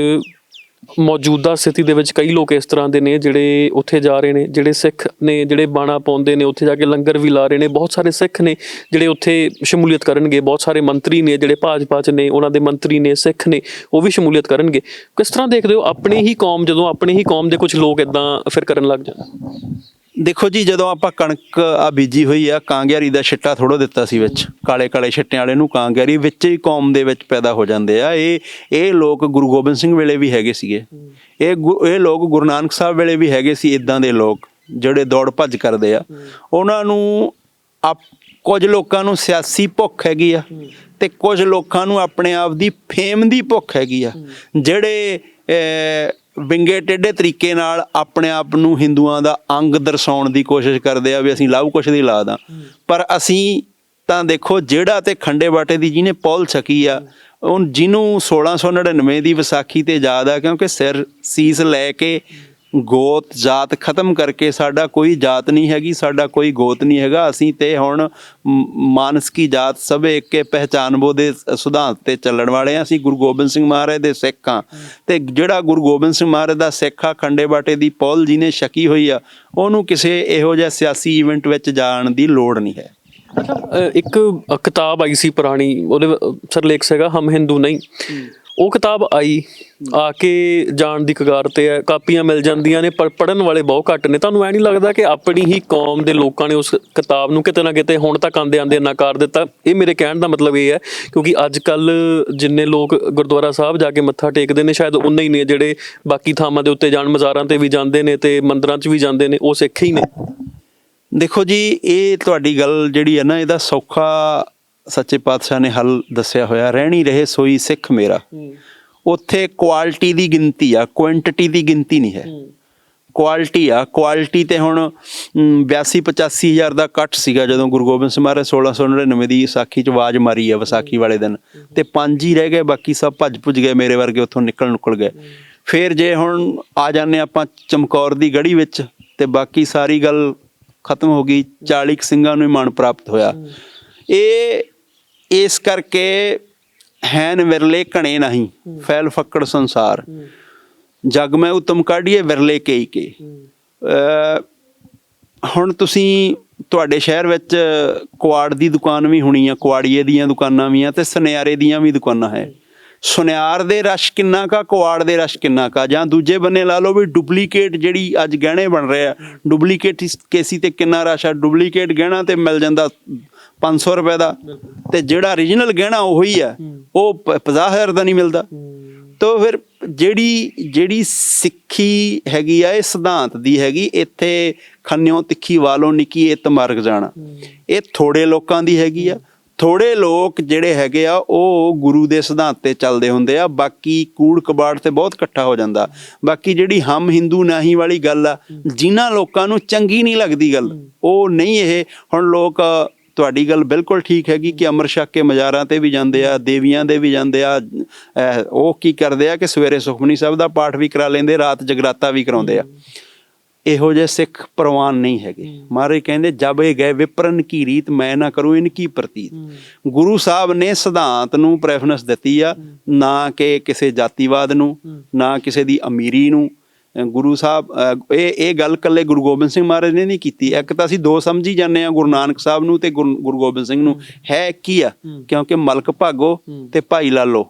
ਮੌਜੂਦਾ ਸਥਿਤੀ ਦੇ ਵਿੱਚ ਕਈ ਲੋਕ ਇਸ ਤਰ੍ਹਾਂ ਦੇ ਨੇ ਜਿਹੜੇ ਉੱਥੇ ਜਾ ਰਹੇ ਨੇ, ਜਿਹੜੇ ਸਿੱਖ ਨੇ, ਜਿਹੜੇ ਬਾਣਾ ਪਾਉਂਦੇ ਨੇ, ਉੱਥੇ ਜਾ ਕੇ ਲੰਗਰ ਵੀ ਲਾ ਰਹੇ ਨੇ, ਬਹੁਤ ਸਾਰੇ ਸਿੱਖ ਨੇ ਜਿਹੜੇ ਉੱਥੇ ਸ਼ਮੂਲੀਅਤ ਕਰਨਗੇ, ਬਹੁਤ ਸਾਰੇ ਮੰਤਰੀ ਨੇ ਜਿਹੜੇ ਭਾਜਪਾ 'ਚ ਨੇ, ਉਹਨਾਂ ਦੇ ਮੰਤਰੀ ਨੇ, ਸਿੱਖ ਨੇ, ਉਹ ਵੀ ਸ਼ਮੂਲੀਅਤ ਕਰਨਗੇ। ਕਿਸ ਤਰ੍ਹਾਂ ਦੇਖਦੇ ਹੋ, ਆਪਣੀ ਹੀ ਕੌਮ, ਜਦੋਂ ਆਪਣੀ ਹੀ ਕੌਮ ਦੇ ਕੁਝ ਲੋਕ ਇਦਾਂ ਫਿਰ ਕਰਨ ਲੱਗ ਜਾਣ? ਦੇਖੋ ਜੀ, ਜਦੋਂ ਆਪਾਂ ਕਣਕ ਆ ਬੀਜੀ ਹੋਈ ਆ, ਕਾਂਗਿਆਰੀ ਦਾ ਛਿੱਟਾ ਥੋੜੋ ਦਿੱਤਾ ਸੀ ਵਿੱਚ। ਕਾਲੇ ਕਾਲੇ ਛਿੱਟਿਆਂ ਵਾਲੇ ਨੂੰ ਕਾਂਗਿਆਰੀ ਵਿੱਚ ਹੀ ਕੌਮ ਦੇ ਵਿੱਚ ਪੈਦਾ ਹੋ ਜਾਂਦੇ ਆ। ਇਹ ਇਹ ਲੋਕ ਗੁਰੂ ਗੋਬਿੰਦ ਸਿੰਘ ਵੇਲੇ ਵੀ ਹੈਗੇ ਸੀਗੇ। ਇਹ ਗੁ- ਇਹ ਲੋਕ ਗੁਰੂ ਨਾਨਕ ਸਾਹਿਬ ਵੇਲੇ ਵੀ ਹੈਗੇ ਸੀ ਇਦਾਂ ਦੇ ਲੋਕ, ਜਿਹੜੇ ਦੌੜ ਭੱਜ ਕਰਦੇ ਆ। ਉਹਨਾਂ ਨੂੰ ਆਪ, ਕੁਝ ਲੋਕਾਂ ਨੂੰ ਸਿਆਸੀ ਭੁੱਖ ਹੈਗੀ ਆ ਤੇ ਕੁਝ ਲੋਕਾਂ ਨੂੰ ਆਪਣੇ ਆਪ ਦੀ ਫੇਮ ਦੀ ਭੁੱਖ ਹੈਗੀ ਆ। ਜਿਹੜੇ ਵਿੰਗੇ ਟੇਢੇ ਤਰੀਕੇ ਨਾਲ ਆਪਣੇ ਆਪ ਨੂੰ ਹਿੰਦੂਆਂ ਦਾ ਅੰਗ ਦਰਸਾਉਣ ਦੀ ਕੋਸ਼ਿਸ਼ ਕਰਦੇ ਆ ਵੀ ਅਸੀਂ ਲਵ ਕੁਛ ਦੀ ਲਾਦ ਆ ਪਰ ਅਸੀਂ ਤਾਂ ਦੇਖੋ, ਜਿਹੜਾ ਤੇ ਖੰਡੇ ਬਾਟੇ ਦੀ ਜਿਹਨੇ ਪੌਲ ਛਕੀ ਆ ਉਹ ਜਿਹਨੂੰ 1699 ਦੀ ਵਿਸਾਖੀ ਤੇ ਯਾਦ ਆ, ਕਿਉਂਕਿ ਸਿਰ ਸੀਸ ਲੈ ਕੇ ਗੋਤ ਜਾਤ ਖਤਮ ਕਰਕੇ ਸਾਡਾ ਕੋਈ ਜਾਤ ਨਹੀਂ ਹੈਗੀ ਸਾਡਾ ਕੋਈ ਗੋਤ ਨਹੀਂ ਹੈਗਾ। ਅਸੀਂ ਤੇ ਹੁਣ ਮ- ਮਾਨਸਕੀ ਜਾਤ ਸਭੇ ਇੱਕੇ ਪਹਿਚਾਨਬੋ ਦੇ ਸਿਧਾਂਤ ਤੇ ਚੱਲਣ ਵਾਲੇ ਆ ਅਸੀਂ ਗੁਰੂ ਗੋਬਿੰਦ ਸਿੰਘ ਮਹਾਰਾਜ ਦੇ ਸਿੱਖ ਆ ਤੇ ਜਿਹੜਾ ਗੁਰੂ ਗੋਬਿੰਦ ਸਿੰਘ ਮਹਾਰਾਜ ਦਾ ਸਿੱਖ ਆ ਖੰਡੇ ਬਾਟੇ ਦੀ ਪੌਲ ਜਿਹਨੇ ਛਕੀ ਹੋਈ ਆ ਉਹਨੂੰ ਕਿਸੇ ਇਹੋ ਜਿਹਾ ਸਿਆਸੀ ਇਵੈਂਟ ਵਿੱਚ ਜਾਣ ਦੀ ਲੋੜ ਨਹੀਂ ਹੈ। ਇੱਕ ਕਿਤਾਬ ਆਈ ਸੀ ਪੁਰਾਣੀ ਉਹਦੇ ਵ- ਸਰਲੇਖ ਸੀਗਾ ਹਮ ਹਿੰਦੂ ਨਹੀਂ। ਉਹ ਕਿਤਾਬ ਆਈ, ਆ ਕੇ ਜਾਣ ਦੀ ਕਗਾਰ ਤੇ ਹੈ, ਕਾਪੀਆਂ ਮਿਲ ਜਾਂਦੀਆਂ ਨੇ, ਪਰ ਪੜਨ ਵਾਲੇ ਬਹੁਤ ਘੱਟ ਨੇ। ਤੁਹਾਨੂੰ ਐ ਨਹੀਂ ਲੱਗਦਾ ਕਿ ਆਪਣੀ ਹੀ ਕੌਮ ਦੇ ਲੋਕਾਂ ਨੇ ਉਸ ਕਿਤਾਬ ਨੂੰ ਕਿਤੇ ਨਾ ਕਿਤੇ ਹੁਣ ਤੱਕ ਆਂਦੇ ਆਂਦੇ ਨਕਾਰ ਦਿੱਤਾ? ਇਹ ਮੇਰੇ ਕਹਿਣ ਦਾ ਮਤਲਬ ਇਹ ਹੈ, ਕਿਉਂਕਿ ਅੱਜ ਕੱਲ ਜਿੰਨੇ ਲੋਕ ਗੁਰਦੁਆਰਾ ਸਾਹਿਬ ਜਾ ਕੇ ਮੱਥਾ ਟੇਕਦੇ ਨੇ, ਸ਼ਾਇਦ ਉਨੇ ਹੀ ਨੇ ਜਿਹੜੇ ਬਾਕੀ ਥਾਵਾਂ ਦੇ ਉੱਤੇ ਜਾਣ, ਮਜ਼ਾਰਾਂ ਤੇ ਵੀ ਜਾਂਦੇ ਨੇ ਤੇ ਮੰਦਰਾਂ 'ਚ ਵੀ ਜਾਂਦੇ ਨੇ, ਉਹ ਸਿੱਖ ਹੀ ਨੇ। ਦੇਖੋ ਜੀ, ਇਹ ਤੁਹਾਡੀ ਗੱਲ ਜਿਹੜੀ ਹੈ ਨਾ, ਇਹਦਾ ਸੌਖਾ ਸੱਚੇ ਪਾਤਸ਼ਾਹ ਨੇ ਹੱਲ ਦੱਸਿਆ ਹੋਇਆ ਰਹਿਣੀ ਰਹੇ ਸੋਈ ਸਿੱਖ ਮੇਰਾ। ਉੱਥੇ ਕੁਆਲਿਟੀ ਦੀ ਗਿਣਤੀ ਆ ਕੁਆਂਟੀਟੀ ਦੀ ਗਿਣਤੀ ਨਹੀਂ ਹੈ। ਕੁਆਲਿਟੀ ਆ ਕੁਆਲਿਟੀ ਤੇ ਹੁਣ 82 85 ਹਜ਼ਾਰ ਦਾ ਕੱਟ ਸੀਗਾ ਜਦੋਂ ਗੁਰੂ ਗੋਬਿੰਦ ਸਿੰਘ ਮਹਾਰਾਜ 1699 ਦੀ ਵਿਸਾਖੀ ਚ ਆਵਾਜ਼ ਮਾਰੀ ਆ ਵਿਸਾਖੀ ਵਾਲੇ ਦਿਨ। ਤੇ ਪੰਜ ਹੀ ਰਹਿ ਗਏ ਬਾਕੀ ਸਭ ਭੱਜ ਭੁੱਜ ਗਏ ਮੇਰੇ ਵਰਗੇ ਉੱਥੋਂ ਨਿਕਲ ਨਿਕਲ ਗਏ। ਫਿਰ ਜੇ ਹੁਣ ਆ ਜਾਂਦੇ ਆਪਾਂ ਚਮਕੌਰ ਦੀ ਗੜੀ ਵਿੱਚ ਤੇ ਬਾਕੀ ਸਾਰੀ ਗੱਲ ਖਤਮ ਹੋ ਗਈ 40 ਕੁ ਸਿੰਘਾਂ ਨੂੰ ਹੀ ਮਾਣ ਪ੍ਰਾਪਤ ਹੋਇਆ। ਇਹ ਇਸ ਕਰਕੇ ਹੈਨ ਵਿਰਲੇ ਘਣੇ ਨਹੀਂ, ਫੈਲ ਫੱਕੜ ਸੰਸਾਰ। ਜਗ ਮੈਂ ਉਤਮ ਕਾਢੀਏ, ਵਿਰਲੇ ਕਈ ਕੇ। ਹੁਣ ਤੁਸੀਂ ਤੁਹਾਡੇ ਸ਼ਹਿਰ ਵਿੱਚ ਕੁਆੜ ਦੀ ਦੁਕਾਨ ਵੀ ਹੋਣੀ ਆ, ਕੁਆੜੀਏ ਦੀਆਂ ਦੁਕਾਨਾਂ ਵੀ ਆ ਤੇ ਸੁਨਿਆਰੇ ਦੀਆਂ ਵੀ ਦੁਕਾਨਾਂ ਹੈ। ਸੁਨਿਆਰ ਦੇ ਰਸ਼ ਕਿੰਨਾ ਕਾ, ਕੁਆੜ ਦੇ ਰਸ਼ ਕਿੰਨਾ ਕਾ? ਜਾਂ ਦੂਜੇ ਬੰਨੇ ਲਾ ਲਓ ਵੀ ਡੁਪਲੀਕੇਟ ਜਿਹੜੀ ਅੱਜ ਗਹਿਣੇ ਬਣ ਰਹੇ ਆ, ਡੁਪਲੀਕੇਟ ਕੇਸੀ ਤੇ ਕਿੰਨਾ ਰਸ਼ ਆ? ਡੁਪਲੀਕੇਟ ਗਹਿਣਾ ਤੇ ਮਿਲ ਜਾਂਦਾ 500 ਰੁਪਏ ਦਾ। ਤੇ ਜਿਹੜਾ origignal ਗਹਿਣਾ ਉਹੀ ਆ ਉਹ 50000 ਦਾ ਨਹੀਂ ਮਿਲਦਾ। ਤੋ ਫਿਰ ਜਿਹੜੀ ਜਿਹੜੀ ਸਿੱਖੀ ਹੈਗੀ ਆ ਇਹ ਸਿਧਾਂਤ ਦੀ ਹੈਗੀ ਇੱਥੇ ਖੰਨਿਓ ਤਿੱਖੀ ਵਾਲੋਂ ਨਿੱਕੀ ਇਹ ਤਮਾਰਗ ਜਾਣਾ। ਇਹ ਥੋੜੇ ਲੋਕਾਂ ਦੀ ਹੈਗੀ ਆ। ਥੋੜੇ ਲੋਕ ਜਿਹੜੇ ਹੈਗੇ ਆ ਉਹ ਗੁਰੂ ਦੇ ਸਿਧਾਂਤ ਤੇ ਚੱਲਦੇ ਹੁੰਦੇ ਆ। ਬਾਕੀ ਕੂੜ ਕਬਾੜ ਤੇ ਬਹੁਤ ਇਕੱਠਾ ਹੋ ਜਾਂਦਾ। ਬਾਕੀ ਜਿਹੜੀ ਹਮ ਹਿੰਦੂ ਨਹੀਂ ਵਾਲੀ ਗੱਲ ਆ ਜਿਨ੍ਹਾਂ ਲੋਕਾਂ ਨੂੰ ਚੰਗੀ ਨਹੀਂ ਲੱਗਦੀ ਗੱਲ ਉਹ ਨਹੀਂ ਇਹ। ਹੁਣ ਲੋਕ ਤੁਹਾਡੀ ਗੱਲ ਬਿਲਕੁਲ ਠੀਕ ਹੈਗੀ ਕਿ ਅਮਰ ਛਕ ਕੇ ਮਜ਼ਾਰਾਂ ਤੇ ਵੀ ਜਾਂਦੇ ਆ ਦੇਵੀਆਂ ਦੇ ਵੀ ਜਾਂਦੇ ਆ। ਉਹ ਕੀ ਕਰਦੇ ਆ ਕਿ ਸਵੇਰੇ ਸੁਖਮਨੀ ਸਾਹਿਬ ਦਾ ਪਾਠ ਵੀ ਕਰਾ ਲੈਂਦੇ ਰਾਤ ਜਗਰਾਤਾ ਵੀ ਕਰਾਉਂਦੇ ਆ। ਇਹੋ ਜਿਹੇ ਸਿੱਖ ਪ੍ਰਵਾਨ ਨਹੀਂ ਹੈਗੇ। ਮਹਾਰਾਜ ਕਹਿੰਦੇ ਜਬ ਇਹ ਗਏ ਵਿਪਰਨ ਕੀ ਰੀਤ ਮੈਂ ਨਾ ਕਰੂੰ ਇਨ ਕੀ ਪ੍ਰਤੀਤ। ਗੁਰੂ ਸਾਹਿਬ ਨੇ ਸਿਧਾਂਤ ਨੂੰ ਪ੍ਰੈਫਰੈਂਸ ਦਿੱਤੀ ਆ ਨਾ ਕਿ ਕਿਸੇ ਜਾਤੀਵਾਦ ਨੂੰ ਨਾ ਕਿਸੇ ਦੀ ਅਮੀਰੀ ਨੂੰ ਗੁਰੂ ਸਾਹਿਬ ਇਹ ਇਹ ਗੱਲ ਕੱਲੇ ਗੁਰੂ ਗੋਬਿੰਦ ਸਿੰਘ ਮਹਾਰਾਜ ਨੇ ਨਹੀਂ ਕੀਤੀ। ਇੱਕ ਤਾਂ ਅਸੀਂ ਦੋ ਸਮਝੀ ਜਾਂਦੇ ਆ ਗੁਰੂ ਨਾਨਕ ਸਾਹਿਬ ਨੂੰ ਤੇ ਗੁਰੂ ਗੋਬਿੰਦ ਸਿੰਘ ਨੂੰ। ਹੈ। ਕੀ ਆ? ਕਿਉਂਕਿ ਮਲਕ ਭਾਗੋ ਤੇ ਭਾਈ ਲਾਲੋ।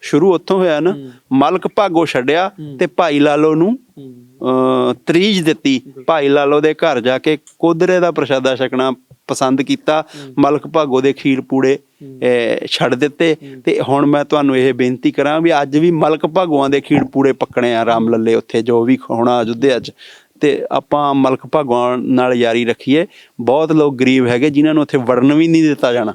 ਸ਼ੁਰੂ ਉੱਥੋਂ ਹੋਇਆ ਨਾ। ਮਲਕ ਭਾਗੋ ਛੱਡਿਆ ਤੇ ਭਾਈ ਲਾਲੋ ਨੂੰ ਤਰੀਜ ਦਿੱਤੀ। ਭਾਈ ਲਾਲੋ ਦੇ ਘਰ ਜਾ ਕੇ ਕੋਦਰੇ ਦਾ ਪ੍ਰਸ਼ਾਦਾ ਛਕਣਾ ਪਸੰਦ ਕੀਤਾ ਮਲਕ ਭਾਗੋ ਦੇ ਖੀਰ ਪੂੜੇ ਛੱਡ ਦਿੱਤੇ। ਤੇ ਹੁਣ ਮੈਂ ਤੁਹਾਨੂੰ ਇਹ ਬੇਨਤੀ ਕਰਾਂ ਵੀ ਅੱਜ ਵੀ ਮਲਕ ਭਾਗੋਆਂ ਦੇ ਖੀਰ ਪੂੜੇ ਪੱਕਣੇ ਆ ਰਾਮ ਲੱਲੇ ਉੱਥੇ ਜੋ ਵੀ ਹੋਣਾ ਅਯੁੱਧਿਆ 'ਚ। ਤੇ ਆਪਾਂ ਮਲਕ ਭਾਗਵਾਂ ਨਾਲ ਯਾਰੀ ਰੱਖੀਏ। ਬਹੁਤ ਲੋਕ ਗਰੀਬ ਹੈਗੇ ਜਿਨ੍ਹਾਂ ਨੂੰ ਉੱਥੇ ਵੜਨ ਵੀ ਨਹੀਂ ਦਿੱਤਾ ਜਾਣਾ।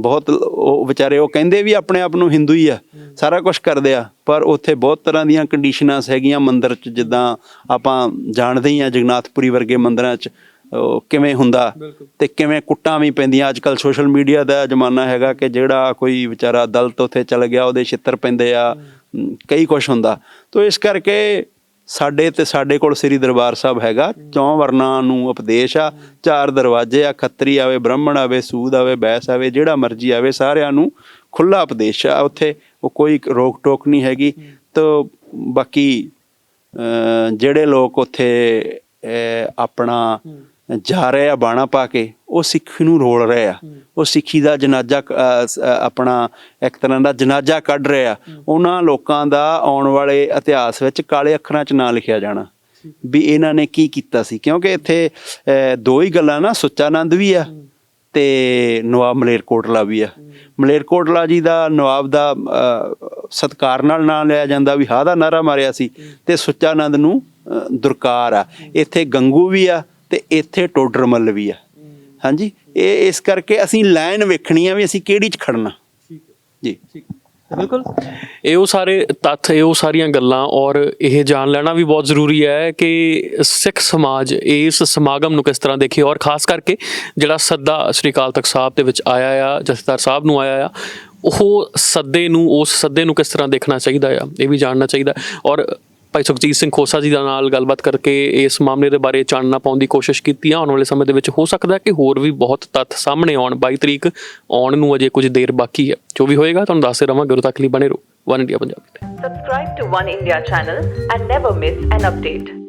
ਬਹੁਤ ਉਹ ਵਿਚਾਰੇ ਉਹ ਕਹਿੰਦੇ ਵੀ ਆਪਣੇ ਆਪ ਨੂੰ ਹਿੰਦੂ ਹੀ ਆ ਸਾਰਾ ਕੁਝ ਕਰਦੇ ਆ। ਪਰ ਉੱਥੇ ਬਹੁਤ ਤਰ੍ਹਾਂ ਦੀਆਂ ਕੰਡੀਸ਼ਨਸ ਹੈਗੀਆਂ ਮੰਦਿਰ 'ਚ ਜਿੱਦਾਂ ਆਪਾਂ ਜਾਣਦੇ ਹੀ ਆ ਜਗਨਨਾਥਪੁਰੀ ਵਰਗੇ ਮੰਦਿਰਾਂ 'ਚ। ਉਹ ਕਿਵੇਂ ਹੁੰਦਾ ਤੇ ਕਿਵੇਂ ਕੁੱਟਾਂ ਵੀ ਪੈਂਦੀਆਂ? ਅੱਜ ਕੱਲ ਸੋਸ਼ਲ ਮੀਡੀਆ ਦਾ ਜ਼ਮਾਨਾ ਹੈਗਾ ਕਿ ਜਿਹੜਾ ਕੋਈ ਵਿਚਾਰਾ ਦਲਤ ਉੱਥੇ ਚਲ ਗਿਆ ਉਹਦੇ ਛਿੱਤਰ ਪੈਂਦੇ ਆ ਕਈ ਕੁਝ ਹੁੰਦਾ। ਤੋ ਇਸ ਕਰਕੇ ਸਾਡੇ ਤੇ ਸਾਡੇ ਕੋਲ ਸ੍ਰੀ ਦਰਬਾਰ ਸਾਹਿਬ ਹੈਗਾ ਚੌਂ ਵਰਨਾਂ ਨੂੰ ਉਪਦੇਸ਼ ਆ ਚਾਰ ਦਰਵਾਜ਼ੇ ਆ ਖੱਤਰੀ ਆਵੇ ਬ੍ਰਾਹਮਣ ਆਵੇ ਸੂਦ ਆਵੇ ਬੈਸ ਆਵੇ ਜਿਹੜਾ ਮਰਜ਼ੀ ਆਵੇ ਸਾਰਿਆਂ ਨੂੰ ਖੁੱਲਾ ਉਪਦੇਸ਼ ਆ ਉੱਥੇ। ਉਹ ਕੋਈ ਰੋਕ ਟੋਕ ਨਹੀਂ ਹੈਗੀ। ਤੋ ਬਾਕੀ ਜਿਹੜੇ ਲੋਕ ਉੱਥੇ ਆਪਣਾ ਜਾ ਰਹੇ ਆ ਬਾਣਾ ਪਾ ਕੇ ਉਹ ਸਿੱਖ ਨੂੰ ਰੋਲ ਰਹੇ ਆ। ਉਹ ਸਿੱਖੀ ਦਾ ਜਨਾਜ਼ਾ ਆਪਣਾ ਇੱਕ ਤਰ੍ਹਾਂ ਦਾ ਜਨਾਜ਼ਾ ਕੱਢ ਰਹੇ ਆ। ਉਹਨਾਂ ਲੋਕਾਂ ਦਾ ਆਉਣ ਵਾਲੇ ਇਤਿਹਾਸ ਵਿੱਚ ਕਾਲੇ ਅੱਖਰਾਂ 'ਚ ਨਾਂ ਲਿਖਿਆ ਜਾਣਾ। ਵੀ ਇਹਨਾਂ ਨੇ ਕੀ ਕੀਤਾ ਸੀ? ਕਿਉਂਕਿ ਇੱਥੇ ਦੋ ਹੀ ਗੱਲਾਂ ਨਾ ਸੁੱਚਾਨੰਦ ਵੀ ਆ ਤੇ ਨਵਾਬ ਮਲੇਰਕੋਟਲਾ ਵੀ ਆ। ਮਲੇਰਕੋਟਲਾ ਜੀ ਦਾ ਨਵਾਬ ਦਾ ਸਤਿਕਾਰ ਨਾਲ ਨਾਂ ਲਿਆ ਜਾਂਦਾ ਵੀ ਹਾਂ ਦਾ ਨਾਰਾ ਮਾਰਿਆ ਸੀ ਤੇ ਸੁੱਚਾਨੰਦ ਨੂੰ ਅਹ, ਦੁਰਕਾਰ ਆ। ਇੱਥੇ ਗੰਗੂ ਵੀ ਆ ਤੇ ਇੱਥੇ ਟੋਡਰਮੱਲ ਵੀ ਆ। ਹਾਂਜੀ? ਇਹ ਇਸ ਕਰਕੇ ਅਸੀਂ ਲਾਈਨ ਵੇਖਣੀ ਆ ਵੀ ਅਸੀਂ ਕਿਹੜੀ ਚ ਖੜਨਾ। ਜੀ। ਬਿਲਕੁਲ। ਇਹ ਉਹ ਸਾਰੇ ਤੱਥ ਇਹ ਉਹ ਸਾਰੀਆਂ ਗੱਲਾਂ ਔਰ ਇਹ ਜਾਣ ਲੈਣਾ ਵੀ ਬਹੁਤ ਜ਼ਰੂਰੀ ਹੈ ਕਿ ਸਿੱਖ ਸਮਾਜ ਇਸ ਸਮਾਗਮ ਨੂੰ ਕਿਸ ਤਰ੍ਹਾਂ ਦੇਖੇ ਔਰ ਖਾਸ ਕਰਕੇ ਜਿਹੜਾ ਸੱਦਾ ਸ੍ਰੀ ਅਕਾਲ ਤਖਤ ਸਾਹਿਬ ਦੇ ਵਿੱਚ ਆਇਆ ਆ ਜਥੇਦਾਰ ਸਾਹਿਬ ਨੂੰ ਆਇਆ ਆ ਉਹ ਸੱਦੇ ਨੂੰ ਉਸ ਸੱਦੇ ਨੂੰ ਕਿਸ ਤਰ੍ਹਾਂ ਦੇਖਣਾ ਚਾਹੀਦਾ ਆ ਇਹ ਵੀ ਜਾਣਨਾ ਚਾਹੀਦਾ। ਔਰ ਭਾਈ ਸੁਖਜੀਤ ਸਿੰਘ ਖੋਸਾ ਜੀ ਦਾ ਨਾਲ ਗੱਲਬਾਤ ਕਰਕੇ ਇਸ ਮਾਮਲੇ ਦੇ ਬਾਰੇ ਚਾਨਣਾ ਪਾਉਣ ਦੀ ਕੋਸ਼ਿਸ਼ ਕੀਤੀ ਆ। ਆਉਣ ਵਾਲੇ ਸਮੇਂ ਦੇ ਵਿੱਚ ਹੋ ਸਕਦਾ ਕਿ ਹੋਰ ਵੀ ਬਹੁਤ ਤੱਥ ਸਾਹਮਣੇ ਆਉਣ। 22 ਤਰੀਕ ਆਉਣ ਨੂੰ ਅਜੇ ਕੁਝ ਦੇਰ ਬਾਕੀ ਹੈ। ਜੋ ਵੀ ਹੋਏਗਾ ਤੁਹਾਨੂੰ ਦੱਸਦੇ ਰਵਾਂਗੇ ਉਦੋਂ ਤੱਕ ਲਈ ਬਣੇ ਰਹੋ। ਵਨ ਇੰਡੀਆ ਪੰਜਾਬੀ ਤੇ Subscribe to One India channel and never miss an.